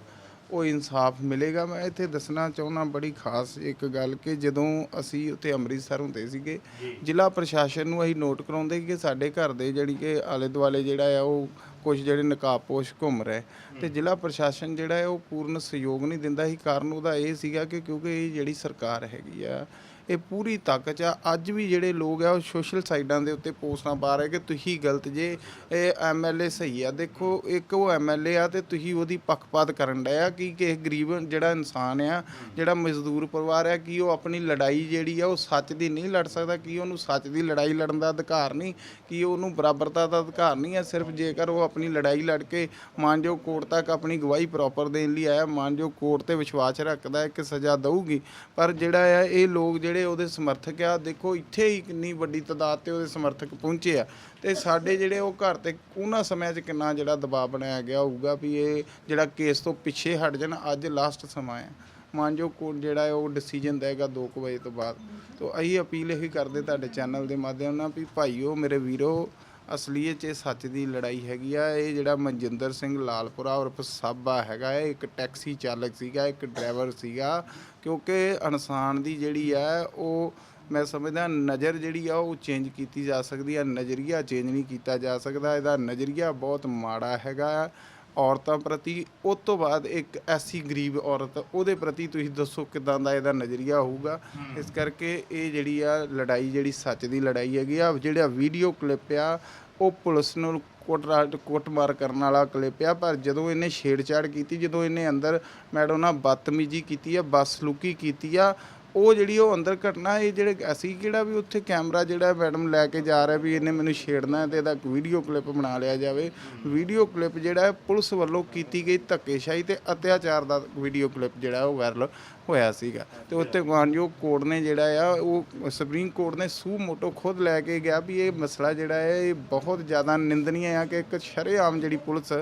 ਉਹ ਇਨਸਾਫ ਮਿਲੇਗਾ। ਮੈਂ ਇੱਥੇ ਦੱਸਣਾ ਚਾਹੁੰਦਾ ਬੜੀ ਖਾਸ ਇੱਕ ਗੱਲ ਕਿ ਜਦੋਂ ਅਸੀਂ ਉੱਥੇ ਅੰਮ੍ਰਿਤਸਰ ਹੁੰਦੇ ਸੀਗੇ ਜ਼ਿਲ੍ਹਾ ਪ੍ਰਸ਼ਾਸਨ ਨੂੰ ਅਸੀਂ ਨੋਟ ਕਰਾਉਂਦੇ ਕਿ ਸਾਡੇ ਘਰ ਦੇ ਜਿਹੜੀ ਕਿ ਆਲੇ ਦੁਆਲੇ ਜਿਹੜਾ ਆ ਉਹ ਕੁਝ ਜਿਹੜੇ ਨਕਾਬਪੋਸ਼ ਘੁੰਮ ਰਹੇ। ਤੇ ਜ਼ਿਲ੍ਹਾ ਪ੍ਰਸ਼ਾਸਨ ਜਿਹੜਾ ਹੈ ਉਹ ਪੂਰਨ ਸਹਿਯੋਗ ਨਹੀਂ ਦਿੰਦਾ। ਸੀ ਕਾਰਨ ਉਹਦਾ ਇਹ ਸੀਗਾ ਕਿ ਕਿਉਂਕਿ ਇਹ ਜਿਹੜੀ ਸਰਕਾਰ ਹੈਗੀ ਆ ਇਹ ਪੂਰੀ ਤਾਕਤ ਆ। ਅੱਜ ਵੀ ਜਿਹੜੇ ਲੋਕ ਆ, ਉਹ ਸੋਸ਼ਲ ਸਾਈਡਾਂ ਦੇ ਉੱਤੇ ਪੋਸਟਾਂ ਪਾ ਰਹੇ ਕਿ ਤੁਸੀਂ ਗਲਤ ਜੇ, ਇਹ ਐਮਐਲਏ ਸਹੀ ਆ। ਦੇਖੋ, ਇੱਕ ਉਹ ਐਮਐਲਏ ਆ ਤੇ ਤੁਸੀਂ ਉਹਦੀ ਪੱਖਪਾਤ ਕਰਨ ਡਏ ਆ ਕਿ ਕਿਸੇ ਗਰੀਬ ਜਿਹੜਾ ਇਨਸਾਨ ਆ, ਜਿਹੜਾ ਮਜ਼ਦੂਰ ਪਰਿਵਾਰ ਆ, ਕਿ ਉਹ ਆਪਣੀ ਲੜਾਈ ਜਿਹੜੀ ਆ, ਉਹ ਸੱਚ ਦੀ ਨਹੀਂ ਲੜ ਸਕਦਾ, ਕਿ ਉਹਨੂੰ ਸੱਚ ਦੀ ਲੜਾਈ ਲੜਨ ਦਾ ਅਧਿਕਾਰ ਨਹੀਂ, ਕਿ ਉਹਨੂੰ ਬਰਾਬਰਤਾ ਦਾ ਅਧਿਕਾਰ ਨਹੀਂ ਹੈ ਸਿਰਫ ਜੇਕਰ ਉਹ ਆਪਣੀ ਲੜਾਈ ਲੜ ਕੇ ਮਾਨਯੋਗ ਕੋਰਟ ਤੱਕ ਆਪਣੀ ਗਵਾਹੀ ਪ੍ਰੋਪਰ ਦੇਣ ਲਈ ਆਇਆ ਮਾਨਯੋਗ ਕੋਰਟ ਤੇ ਵਿਸ਼ਵਾਸ ਰੱਖਦਾ ਹੈ ਕਿ ਸਜ਼ਾ ਦਊਗੀ। ਪਰ ਜਿਹੜਾ ਆ, ਇਹ ਲੋਕ ਜਿਹੜੇ ਜਿਹੜੇ ਉਹਦੇ ਸਮਰਥਕ ਆ, ਦੇਖੋ ਇੱਥੇ ਹੀ ਕਿੰਨੀ ਵੱਡੀ ਤਾਦਾਦ ਤੇ ਉਹਦੇ ਸਮਰਥਕ ਪਹੁੰਚੇ ਆ। ਤੇ ਸਾਡੇ ਜਿਹੜੇ ਉਹ ਘਰ ਤੇ ਉਹਨਾਂ ਸਮਿਆਂ 'ਚ ਕਿੰਨਾ ਜਿਹੜਾ ਦਬਾਅ ਬਣਾਇਆ ਗਿਆ ਹੋਊਗਾ ਵੀ ਇਹ ਜਿਹੜਾ ਕੇਸ ਤੋਂ ਪਿੱਛੇ ਹਟ ਜਾਣ, ਅੱਜ ਲਾਸਟ ਸਮਾਂ ਹੈ ਮਾਨਯੋਗ ਕੋਰਟ ਜਿਹੜਾ ਹੈ ਉਹ ਡਿਸੀਜਨ ਦੇਗਾ 2 ਵਜੇ ਤੋਂ ਬਾਅਦ। ਤੋਂ ਅਸੀਂ ਅਪੀਲ ਇਹੀ ਕਰਦੇ ਤੁਹਾਡੇ ਚੈਨਲ ਦੇ ਮਾਧਿਅਮ ਨਾਲ ਵੀ ਭਾਈਓ, ਮੇਰੇ ਵੀਰੋ ਅਸਲੀਅਤ 'ਚ ਇਹ ਸੱਚ ਦੀ ਲੜਾਈ ਹੈਗੀ ਆ। ਇਹ ਜਿਹੜਾ ਮਨਜਿੰਦਰ ਸਿੰਘ ਲਾਲਪੁਰਾ ਉਰਫ ਸਾਬਾ ਹੈਗਾ, ਇਹ ਇੱਕ ਟੈਕਸੀ ਚਾਲਕ ਸੀਗਾ, ਇੱਕ ਡਰਾਈਵਰ ਸੀਗਾ। ਕਿਉਂਕਿ ਇਨਸਾਨ ਦੀ ਜਿਹੜੀ ਆ, ਉਹ ਮੈਂ ਸਮਝਦਾ ਨਜ਼ਰ ਜਿਹੜੀ ਆ, ਉਹ ਚੇਂਜ ਕੀਤੀ ਜਾ ਸਕਦੀ ਆ। ਨਜ਼ਰੀਆ ਚੇਂਜ ਨਹੀਂ ਕੀਤਾ ਜਾ ਸਕਦਾ। ਇਹਦਾ ਨਜ਼ਰੀਆ ਬਹੁਤ ਮਾੜਾ ਹੈਗਾ। ਔਰਤਾਂ ਪ੍ਰਤੀ ਉਸ ਤੋਂ ਬਾਅਦ ਇੱਕ ਐਸੀ ਗਰੀਬ ਔਰਤ ਉਹਦੇ ਪ੍ਰਤੀ ਤੁਸੀਂ ਦੱਸੋ ਕਿਦਾਂ ਦਾ ਇਹਦਾ ਨਜ਼ਰੀਆ ਹੋਊਗਾ। ਇਸ ਕਰਕੇ ਇਹ ਜਿਹੜੀ ਆ ਲੜਾਈ ਜਿਹੜੀ ਸੱਚ ਦੀ ਲੜਾਈ ਹੈਗੀ ਆ ਜਿਹੜਾ ਵੀਡੀਓ ਕਲਿੱਪ ਆ ਉਹ ਪੁਲਿਸ ਨੂੰ ਕੋਟਰਾ ਕੋਟਮਾਰ ਕਰਨ ਵਾਲਾ ਕਲਿੱਪ ਆ ਪਰ ਜਦੋਂ ਇਹਨੇ ਛੇੜਛਾੜ ਕੀਤੀ ਜਦੋਂ ਇਹਨੇ ਅੰਦਰ ਮੈਡਮ ਨਾਲ ਬਦਤਮੀਜ਼ੀ ਕੀਤੀ ਆ ਬਸਲੂਕੀ ਕੀਤੀ ਆ ਉਹ ਜਿਹੜੀ ਉਹ ਅੰਦਰ ਘਟਨਾ, ਇਹ ਜਿਹੜੇ ਅਸੀਂ ਕਿਹੜਾ ਵੀ ਉੱਥੇ ਕੈਮਰਾ ਜਿਹੜਾ ਮੈਡਮ ਲੈ ਕੇ ਜਾ ਰਿਹਾ ਵੀ ਇਹਨੇ ਮੈਨੂੰ ਛੇੜਨਾ ਹੈ ਤੇ ਇਹਦਾ ਵੀਡੀਓ ਕਲਿੱਪ ਬਣਾ ਲਿਆ ਜਾਵੇ। ਵੀਡੀਓ ਕਲਿੱਪ ਜਿਹੜਾ ਪੁਲਿਸ ਵੱਲੋਂ ਕੀਤੀ ਗਈ ਧੱਕੇਸ਼ਾਹੀ ਤੇ ਅਤਿਆਚਾਰ ਦਾ ਵੀਡੀਓ ਕਲਿੱਪ ਜਿਹੜਾ ਉਹ ਵਾਇਰਲ ਹੋਇਆ ਸੀਗਾ। ਤੇ ਉੱਤੇ ਮਾਨਯੋਗ ਕੋਰਟ ਨੇ ਜਿਹੜਾ ਆ ਉਹ ਸੁਪਰੀਮ ਕੋਰਟ ਨੇ ਸੂ ਮੋਟੋ ਖੁਦ ਲੈ ਕੇ ਗਿਆ ਵੀ ਇਹ ਮਸਲਾ ਜਿਹੜਾ ਹੈ ਇਹ ਬਹੁਤ ਜ਼ਿਆਦਾ ਨਿੰਦਨੀय ਆ ਕਿ ਇੱਕ ਸ਼ਰੇਆਮ ਜਿਹੜੀ ਪੁਲਿਸ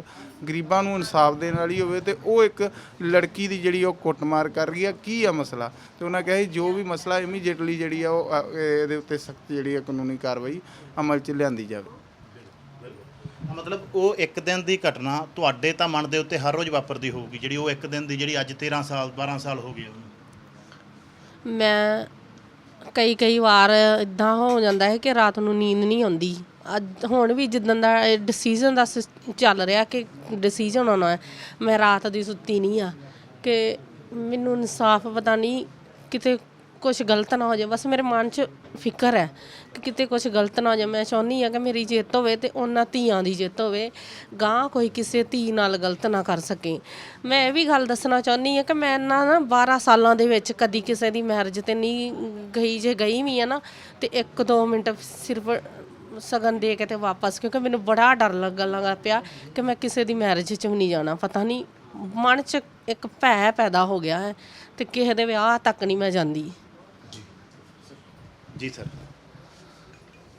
ਗਰੀਬਾਂ ਨੂੰ ਇਨਸਾਫ ਦੇਣ ਵਾਲੀ ਹੋਵੇ ਤੇ ਉਹ ਇੱਕ ਲੜਕੀ ਦੀ ਜਿਹੜੀ ਉਹ ਕੁੱਟਮਾਰ ਕਰ ਰਹੀ ਆ ਕੀ ਆ ਮਸਲਾ? ਤੇ ਉਹਨਾਂ ਕਿਹਾ ਸੀ ਜੋ ਵੀ ਮਸਲਾ ਇਮੀਡੀਏਟਲੀ ਜਿਹੜੀ ਆ ਉਹ ਅ, ਇਹਦੇ ਉੱਤੇ ਸਖਤ ਜਿਹੜੀ ਆ ਕਾਨੂੰਨੀ ਕਾਰਵਾਈ ਅਮਲ 'ਚ ਲਿਆਂਦੀ ਜਾਵੇ। ਮਤਲਬ ਉਹ ਇੱਕ ਦਿਨ ਦੀ ਘਟਨਾ ਤੁਹਾਡੇ ਤਾਂ ਮਨ ਦੇ ਉੱਤੇ ਹਰ ਰੋਜ਼ ਵਾਪਰਦੀ ਹੋਊਗੀ, ਜਿਹੜੀ ਉਹ ਇੱਕ ਦਿਨ ਦੀ ਜਿਹੜੀ ਅੱਜ 13 ਸਾਲ 12 ਸਾਲ ਹੋ ਗਏ ਉਹਨੂੰ ਮੈਂ ਕਈ ਕਈ ਵਾਰ ਇਦਾਂ ਹੋ ਜਾਂਦਾ ਹੈ ਕਿ ਰਾਤ ਨੂੰ ਨੀਂਦ ਨਹੀਂ ਆਉਂਦੀ। ਅੱਜ ਹੁਣ ਵੀ ਜਿੱਦਾਂ ਦਾ ਡਿਸੀਜਨ ਦਾ ਸਿਸ- ਚੱਲ ਰਿਹਾ ਕਿ ਡਿਸੀਜਨ ਆਉਣਾ ਹੈ, ਮੈਂ ਰਾਤ ਦੀ ਸੁੱਤੀ ਨਹੀਂ ਆ, ਕਿ ਮੈਨੂੰ ਇਨਸਾਫ ਪਤਾ ਨਹੀਂ ਕਿਤੇ ਕੁਝ ਗਲਤ ਨਾ ਹੋ ਜਾਵੇ। ਬਸ ਮੇਰੇ ਮਨ 'ਚ ਫਿਕਰ ਹੈ ਕਿ ਕਿਤੇ ਕੁਝ ਗਲਤ ਨਾ ਹੋ ਜਾਵੇ। ਮੈਂ ਚਾਹੁੰਦੀ ਹਾਂ ਕਿ ਮੇਰੀ ਜਿੱਤ ਹੋਵੇ ਤੇ ਉਹਨਾਂ ਧੀਆਂ ਦੀ ਜਿੱਤ ਹੋਵੇ। ਗਾਂ ਕੋਈ ਕਿਸੇ ਧੀ ਨਾਲ ਗਲਤ ਨਾ ਕਰ ਸਕੇ। ਮੈਂ ਇਹ ਵੀ ਗੱਲ ਦੱਸਣਾ ਚਾਹੁੰਦੀ ਹਾਂ ਕਿ ਮੈਂ ਨਾ ਨਾ 12 ਸਾਲਾਂ ਦੇ ਵਿੱਚ ਕਦੀ ਕਿਸੇ ਦੀ ਮੈਰਿਜ ਤੇ ਨਹੀਂ ਗਈ, ਜੇ ਗਈ ਵੀ ਆ ਨਾ, ਤੇ 1-2 ਮਿੰਟ ਸਿਰਫ ਸਗਨ ਦੇ ਕੇ ਤੇ ਵਾਪਸ, ਕਿਉਂਕਿ ਮੈਨੂੰ ਬੜਾ ਡਰ ਲੱਗਣ ਲੱਗਾ ਪਿਆ ਕਿ ਮੈਂ ਕਿਸੇ ਦੀ ਮੈਰਿਜ 'ਚ ਵੀ ਨਹੀਂ ਜਾਣਾ। ਪਤਾ ਨਹੀਂ, ਮਨ 'ਚ ਇੱਕ ਭੈ ਪੈਦਾ ਹੋ ਗਿਆ ਹੈ ਤੇ ਕਿਸੇ ਦੇ ਵਿਆਹ ਤੱਕ ਨਹੀਂ ਮੈਂ ਜਾਂਦੀ। ਜੀ ਸਰ।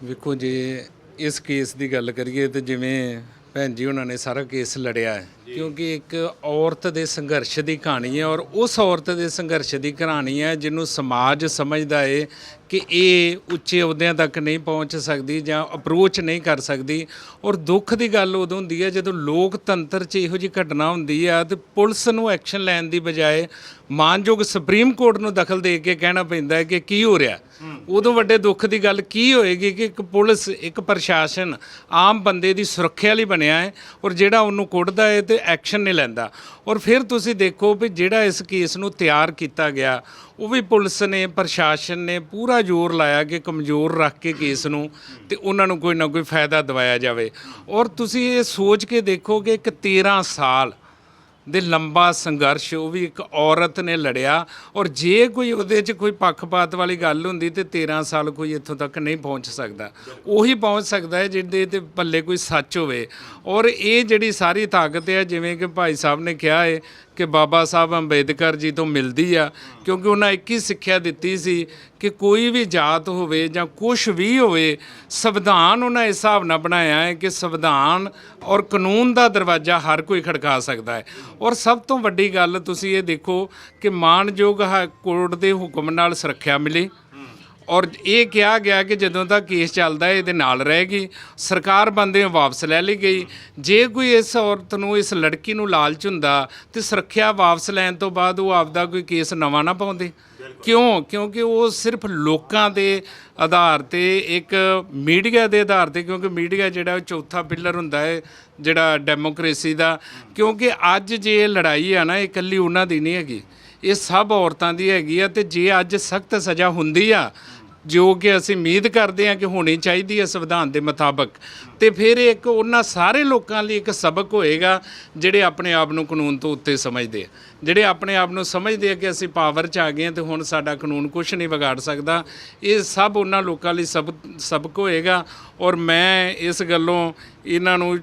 ਵੇਖੋ ਜੇ ਇਸ ਕੇਸ ਦੀ ਗੱਲ ਕਰੀਏ ਤੇ ਜਿਵੇਂ ਭੈਣ ਜੀ ਉਹਨਾਂ ਨੇ ਸਾਰਾ ਕੇਸ ਲੜਿਆ ਹੈ। ਕਿਉਂਕਿ ਇੱਕ ਔਰਤ ਦੇ ਸੰਘਰਸ਼ ਦੀ ਕਹਾਣੀ ਹੈ ਔਰ ਉਸ ਔਰਤ ਦੇ ਸੰਘਰਸ਼ ਦੀ ਕਹਾਣੀ ਹੈ ਜਿਹਨੂੰ ਸਮਾਜ ਸਮਝਦਾ ਹੈ ਕਿ ਇਹ ਉੱਚੇ ਅਹੁਦਿਆਂ ਤੱਕ ਨਹੀਂ ਪਹੁੰਚ ਸਕਦੀ ਜਾਂ ਅਪਰੋਚ ਨਹੀਂ ਕਰ ਸਕਦੀ। ਔਰ ਦੁੱਖ ਦੀ ਗੱਲ ਉਦੋਂ ਹੁੰਦੀ ਹੈ ਜਦੋਂ ਲੋਕਤੰਤਰ 'ਚ ਇਹੋ ਜਿਹੀ ਘਟਨਾ ਹੁੰਦੀ ਆ ਤੇ ਪੁਲਿਸ ਨੂੰ ਐਕਸ਼ਨ ਲੈਣ ਦੀ ਬਜਾਏ ਮਾਨਯੋਗ ਸੁਪਰੀਮ ਕੋਰਟ ਨੂੰ ਦਖਲ ਦੇ ਕੇ ਕਹਿਣਾ ਪੈਂਦਾ ਹੈ ਕਿ ਕੀ ਹੋ ਰਿਹਾ? ਉਦੋਂ ਵੱਡੇ ਦੁੱਖ ਦੀ ਗੱਲ ਕੀ ਹੋਏਗੀ ਕਿ ਇੱਕ ਪੁਲਿਸ ਇੱਕ ਪ੍ਰਸ਼ਾਸਨ ਆਮ ਬੰਦੇ ਦੀ ਸੁਰੱਖਿਆ ਲਈ ਬਣਿਆ ਹੈ ਔਰ ਜਿਹੜਾ ਉਹਨੂੰ ਕੁੱਟਦਾ ਹੈ ਤੇ ਐਕਸ਼ਨ ਨਹੀਂ ਲੈਂਦਾ। ਔਰ ਫਿਰ ਤੁਸੀਂ ਦੇਖੋ ਵੀ ਜਿਹੜਾ ਇਸ ਕੇਸ ਨੂੰ ਤਿਆਰ ਕੀਤਾ ਗਿਆ, ਉਹ ਵੀ ਪੁਲਿਸ ਨੇ, ਪ੍ਰਸ਼ਾਸਨ ਨੇ ਪੂਰਾ ਜ਼ੋਰ ਲਾਇਆ ਕਿ ਕਮਜ਼ੋਰ ਰੱਖ ਕੇ ਕੇਸ ਨੂੰ ਤੇ ਉਹਨਾਂ ਨੂੰ ਕੋਈ ਨਾ ਕੋਈ ਫਾਇਦਾ ਦਿਵਾਇਆ ਜਾਵੇ। ਔਰ ਤੁਸੀਂ ਇਹ ਸੋਚ ਕੇ ਦੇਖੋ ਕਿ ਇੱਕ 13 ਸਾਲ ਦੇ ਲੰਬਾ ਸੰਘਰਸ਼, ਉਹ ਵੀ ਇੱਕ ਔਰਤ ਨੇ ਲੜਿਆ। ਔਰ ਜੇ ਕੋਈ ਉਹਦੇ 'ਚ ਕੋਈ ਪੱਖਪਾਤ ਵਾਲੀ ਗੱਲ ਹੁੰਦੀ ਤੇ 13 ਸਾਲ ਕੋਈ ਇੱਥੋਂ ਤੱਕ ਨਹੀਂ ਪਹੁੰਚ ਸਕਦਾ। ਉਹੀ ਪਹੁੰਚ ਸਕਦਾ ਹੈ ਜਿਹਦੇ ਤੇ ਪੱਲੇ ਕੋਈ ਸੱਚ ਹੋਵੇ। ਔਰ ਇਹ ਜਿਹੜੀ ਸਾਰੀ ਤਾਕਤ ਹੈ, ਜਿਵੇਂ ਕਿ ਭਾਈ ਸਾਹਿਬ ਨੇ ਕਿਹਾ ਹੈ ਕਿ ਬਾਬਾ ਸਾਹਿਬ ਅੰਬੇਦਕਰ ਜੀ ਤੋਂ ਮਿਲਦੀ ਆ, ਕਿਉਂਕਿ ਉਹਨਾਂ ਇੱਕ ਹੀ ਸਿੱਖਿਆ ਦਿੱਤੀ ਸੀ ਕਿ ਕੋਈ ਵੀ ਜਾਤ ਹੋਵੇ ਜਾਂ ਕੁਝ ਵੀ ਹੋਵੇ, ਸੰਵਿਧਾਨ ਉਹਨਾਂ ਇਸ ਹਿਸਾਬ ਨਾਲ ਬਣਾਇਆ ਹੈ ਕਿ ਸੰਵਿਧਾਨ ਔਰ ਕਾਨੂੰਨ ਦਾ ਦਰਵਾਜ਼ਾ ਹਰ ਕੋਈ ਖੜਕਾ ਸਕਦਾ ਹੈ। ਔਰ ਸਭ ਤੋਂ ਵੱਡੀ ਗੱਲ ਤੁਸੀਂ ਇਹ ਦੇਖੋ ਕਿ ਮਾਨਯੋਗ ਹਾ- ਕੋਰਟ ਦੇ ਹੁਕਮ ਨਾਲ ਸੁਰੱਖਿਆ ਮਿਲੀ। ਔਰ ਇਹ ਕਿਹਾ ਗਿਆ ਕਿ ਜਦੋਂ ਤੱਕ ਕੇਸ ਚੱਲਦਾ ਹੈ ਇਹਦੇ ਨਾਲ ਰਹੇਗੀ ਸਰਕਾਰ ਬੰਦੇ ਵਾਪਸ ਲੈ ਲਈ ਗਈ। ਜੇ ਕੋਈ ਇਸ ਔਰਤ ਨੂੰ ਇਸ ਲੜਕੀ ਨੂੰ ਲਾਲਚ ਹੁੰਦਾ ਤੇ ਸੁਰੱਖਿਆ ਵਾਪਸ ਲੈਣ ਤੋਂ ਬਾਅਦ ਉਹ ਆਪਦਾ ਕੋਈ ਕੇਸ ਨਵਾਂ ਨਾ ਪਾਉਂਦੇ। ਕਿਉਂ? ਕਿਉਂਕਿ ਉਹ ਸਿਰਫ ਲੋਕਾਂ ਦੇ ਆਧਾਰ ਤੇ ਇੱਕ ਮੀਡੀਆ ਦੇ ਆਧਾਰ ਤੇ ਕਿਉਂਕਿ ਮੀਡੀਆ ਜਿਹੜਾ ਉਹ ਚੌਥਾ ਪਿੱਲਰ ਹੁੰਦਾ ਹੈ ਜਿਹੜਾ ਡੈਮੋਕ੍ਰੇਸੀ ਦਾ। ਕਿਉਂਕਿ ਅੱਜ ਜੇ ਇਹ ਲੜਾਈ ਆ ਨਾ ਇਹ ਇਕੱਲੀ ਉਹਨਾਂ ਦੀ ਨਹੀਂ ਹੈਗੀ। ਇਹ ਸਭ ਔਰਤਾਂ ਦੀ ਹੈਗੀ ਆ ਤੇ ਜੇ ਅੱਜ ਸਖਤ ਸਜ਼ਾ ਹੁੰਦੀ ਆ ਜੋ ਕਿ ਅਸੀਂ ਉਮੀਦ ਕਰਦੇ ਹਾਂ ਕਿ ਹੋਣੀ ਚਾਹੀਦੀ ਹੈ ਸੰਵਿਧਾਨ ਦੇ ਮੁਤਾਬਕ। ਤੇ ਫਿਰ ਇਹ ਇੱਕ ਉਹਨਾਂ ਸਾਰੇ ਲੋਕਾਂ ਲਈ ਇੱਕ ਸਬਕ ਹੋਏਗਾ, ਜਿਹੜੇ ਆਪਣੇ ਆਪ ਨੂੰ ਕਾਨੂੰਨ ਤੋਂ ਉੱਤੇ ਸਮਝਦੇ ਆ। ਜਿਹੜੇ ਆਪਣੇ ਆਪ ਨੂੰ ਸਮਝਦੇ ਆ ਕਿ ਅਸੀਂ ਪਾਵਰ 'ਚ ਆ ਗਏ ਹਾਂ ਤੇ ਹੁਣ ਸਾਡਾ ਕਾਨੂੰਨ ਕੁਝ ਨਹੀਂ ਵਿਗਾੜ ਸਕਦਾ, ਇਹ ਸਭ ਉਹਨਾਂ ਲੋਕਾਂ ਲਈ ਸਬ, ਸਬਕ ਹੋਏਗਾ। ਔਰ ਮੈਂ ਇਸ ਗੱਲੋਂ ਇਹਨਾਂ ਨੂੰ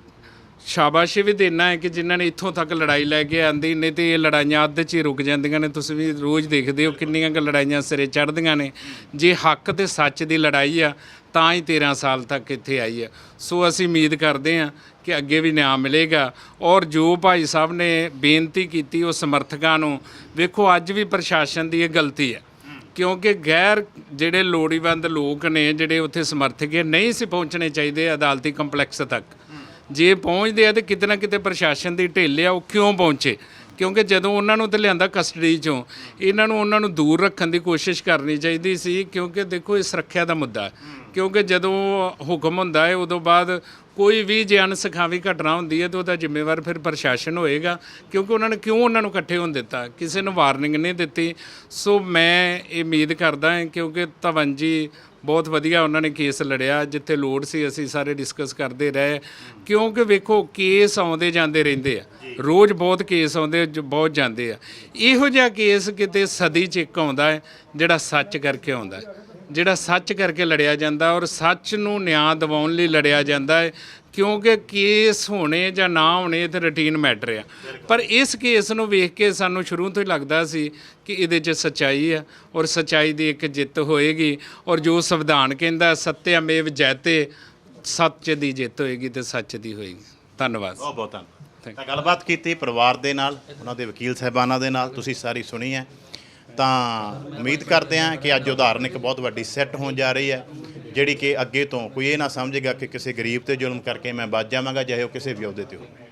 ਸ਼ਾਬਾਸ਼ੀ ਵੀ ਦੇਣਾ ਹੈ ਕਿ ਜਿਨ੍ਹਾਂ ਨੇ ਇੱਥੋਂ ਤੱਕ ਲੜਾਈ ਲੈ ਕੇ ਆਂਦੀ, ਨਹੀਂ ਤੇ ਇਹ ਲੜਾਈਆਂ ਅੱਧ 'ਚ ਹੀ ਰੁਕ ਜਾਂਦੀਆਂ ਨੇ। ਤੁਸੀਂ ਵੀ ਰੋਜ਼ ਦੇਖਦੇ ਹੋ ਕਿੰਨੀਆਂ ਕੁ ਲੜਾਈਆਂ ਸਿਰੇ ਚੜ੍ਹਦੀਆਂ ਨੇ। ਜੇ ਹੱਕ ਤੇ ਸੱਚ ਦੀ ਲੜਾਈ ਆ, ਤਾਂ ਹੀ 13 ਸਾਲ ਤੱਕ ਇੱਥੇ ਆਈ ਆ। ਸੋ ਅਸੀਂ ਉਮੀਦ ਕਰਦੇ ਹਾਂ ਕਿ ਅੱਗੇ ਵੀ ਨਿਆਂ ਮਿਲੇਗਾ। ਔਰ ਜੋ ਭਾਈ ਸਾਹਿਬ ਨੇ ਬੇਨਤੀ ਕੀਤੀ ਉਹ ਸਮਰਥਕਾਂ ਨੂੰ, ਵੇਖੋ ਅੱਜ ਵੀ ਪ੍ਰਸ਼ਾਸਨ ਦੀ ਇਹ ਗਲਤੀ ਹੈ। ਕਿਉਂਕਿ ਗੈਰ ਜਿਹੜੇ ਲੋੜੀਵੰਦ ਲੋਕ ਨੇ, ਜਿਹੜੇ ਉੱਥੇ ਸਮਰਥਕ ਹੈ ਨਹੀਂ ਸੀ ਪਹੁੰਚਣੇ ਚਾਹੀਦੇ ਅਦਾਲਤੀ ਕੰਪਲੈਕਸ ਤੱਕ। ਜੇ ਪਹੁੰਚਦੇ ਆ ਤੇ ਕਿਤੇ ਨਾ ਕਿਤੇ ਪ੍ਰਸ਼ਾਸਨ ਦੀ ਢਿੱਲ ਆ, ਉਹ ਕਿਉਂ ਪਹੁੰਚੇ? ਕਿਉਂਕਿ ਜਦੋਂ ਉਹਨਾਂ ਨੂੰ ਤੇ ਲਿਆਂਦਾ ਕਸਟਡੀ ਚੋਂ, ਇਹਨਾਂ ਨੂੰ, ਉਹਨਾਂ ਨੂੰ ਦੂਰ ਰੱਖਣ ਦੀ ਕੋਸ਼ਿਸ਼ ਕਰਨੀ ਚਾਹੀਦੀ ਸੀ, ਕਿਉਂਕਿ ਦੇਖੋ ਇਹ ਸੁਰੱਖਿਆ ਦਾ ਮੁੱਦਾ ਹੈ। ਕਿਉਂਕਿ ਜਦੋਂ ਹੁਕਮ ਹੁੰਦਾ ਹੈ, ਉਦੋਂ ਬਾਅਦ ਕੋਈ ਵੀ ਜੇ ਅਣਸਖਾਵੀ ਘਟਨਾ ਹੁੰਦੀ ਹੈ ਤਾਂ ਉਹਦਾ ਜ਼ਿੰਮੇਵਾਰ ਫਿਰ ਪ੍ਰਸ਼ਾਸਨ ਹੋਏਗਾ, ਕਿਉਂਕਿ ਉਹਨਾਂ ਨੇ ਕਿਉਂ ਉਹਨਾਂ ਨੂੰ ਇਕੱਠੇ ਹੋਣ ਦਿੱਤਾ? ਕਿਸੇ ਨੂੰ ਵਾਰਨਿੰਗ ਨਹੀਂ ਦਿੱਤੀ। ਸੋ ਮੈਂ ਇਹ ਉਮੀਦ ਕਰਦਾ ਹਾਂ ਕਿਉਂਕਿ ਧਵਨ ਜੀ ਬਹੁਤ ਵਧੀਆ ਉਹਨਾਂ ਨੇ ਕੇਸ ਲੜਿਆ, ਜਿੱਥੇ ਲੋੜ ਸੀ ਅਸੀਂ ਸਾਰੇ ਡਿਸਕਸ ਕਰਦੇ ਰਹੇ। ਕਿਉਂਕਿ ਵੇਖੋ, ਕੇਸ ਆਉਂਦੇ ਜਾਂਦੇ ਰਹਿੰਦੇ ਆ। ਰੋਜ਼ ਬਹੁਤ ਕੇਸ ਆਉਂਦੇ, ਜੋ ਬਹੁਤ ਜਾਂਦੇ ਆ। ਇਹੋ ਜਿਹਾ ਕੇਸ ਕਿਤੇ ਸਦੀ ਚ ਇੱਕ ਆਉਂਦਾ ਹੈ, ਜਿਹੜਾ ਸੱਚ ਕਰਕੇ ਆਉਂਦਾ ਹੈ। ਜਿਹੜਾ ਸੱਚ ਕਰਕੇ ਲੜਿਆ ਜਾਂਦਾ ਔਰ ਸੱਚ ਨੂੰ ਨਿਆਂ ਦਿਵਾਉਣ ਲਈ ਲੜਿਆ ਜਾਂਦਾ ਹੈ ਕਿਉਂਕਿ ਕੇਸ ਹੋਣੇ ਜਾਂ ਨਾ ਹੋਣੇ ਇਹ ਤੇ ਰੂਟੀਨ ਮੈਟਰ ਆ। ਪਰ ਇਸ ਕੇਸ ਨੂੰ ਵੇਖ ਕੇ ਸਾਨੂੰ ਸ਼ੁਰੂ ਤੋਂ ਹੀ ਲੱਗਦਾ ਸੀ ਕਿ ਇਹਦੇ 'ਚ ਸਚਾਈ ਆ ਔਰ ਸਚਾਈ ਦੀ ਇੱਕ ਜਿੱਤ ਹੋਏਗੀ ਔਰ ਜੋ ਸੰਵਿਧਾਨ ਕਹਿੰਦਾ ਸਤਿਅਮੇਵ ਜੈਤੇ ਸੱਚ ਦੀ ਜਿੱਤ ਹੋਏਗੀ ਤੇ ਸੱਚ ਦੀ ਹੋਏਗੀ। ਧੰਨਵਾਦ। ਬਹੁਤ ਬਹੁਤ ਧੰਨਵਾਦ। ਤਾਂ ਗੱਲਬਾਤ ਕੀਤੀ ਪਰਿਵਾਰ ਦੇ ਨਾਲ ਉਹਨਾਂ ਦੇ ਵਕੀਲ ਸਾਹਿਬਾਨਾਂ ਦੇ ਨਾਲ ਤੁਸੀਂ ਸਾਰੀ ਸੁਣੀ ਹੈ। ਤਾਂ ਉਮੀਦ ਕਰਦੇ ਹਾਂ ਕਿ ਅੱਜ ਉਦਾਹਰਨ ਇੱਕ ਬਹੁਤ ਵੱਡੀ ਸੈੱਟ ਹੋਣ ਜਾ ਰਹੀ ਹੈ, ਜਿਹੜੀ ਕਿ ਅੱਗੇ ਤੋਂ ਕੋਈ ਇਹ ਨਾ ਸਮਝੇਗਾ ਕਿ ਕਿਸੇ ਗਰੀਬ ਤੇ ਜ਼ੁਲਮ ਕਰਕੇ ਮੈਂ ਬਚ ਜਾਵਾਂਗਾ, ਚਾਹੇ ਉਹ ਕਿਸੇ ਵੀ ਅਹੁਦੇ ਤੇ ਹੋਵੇ।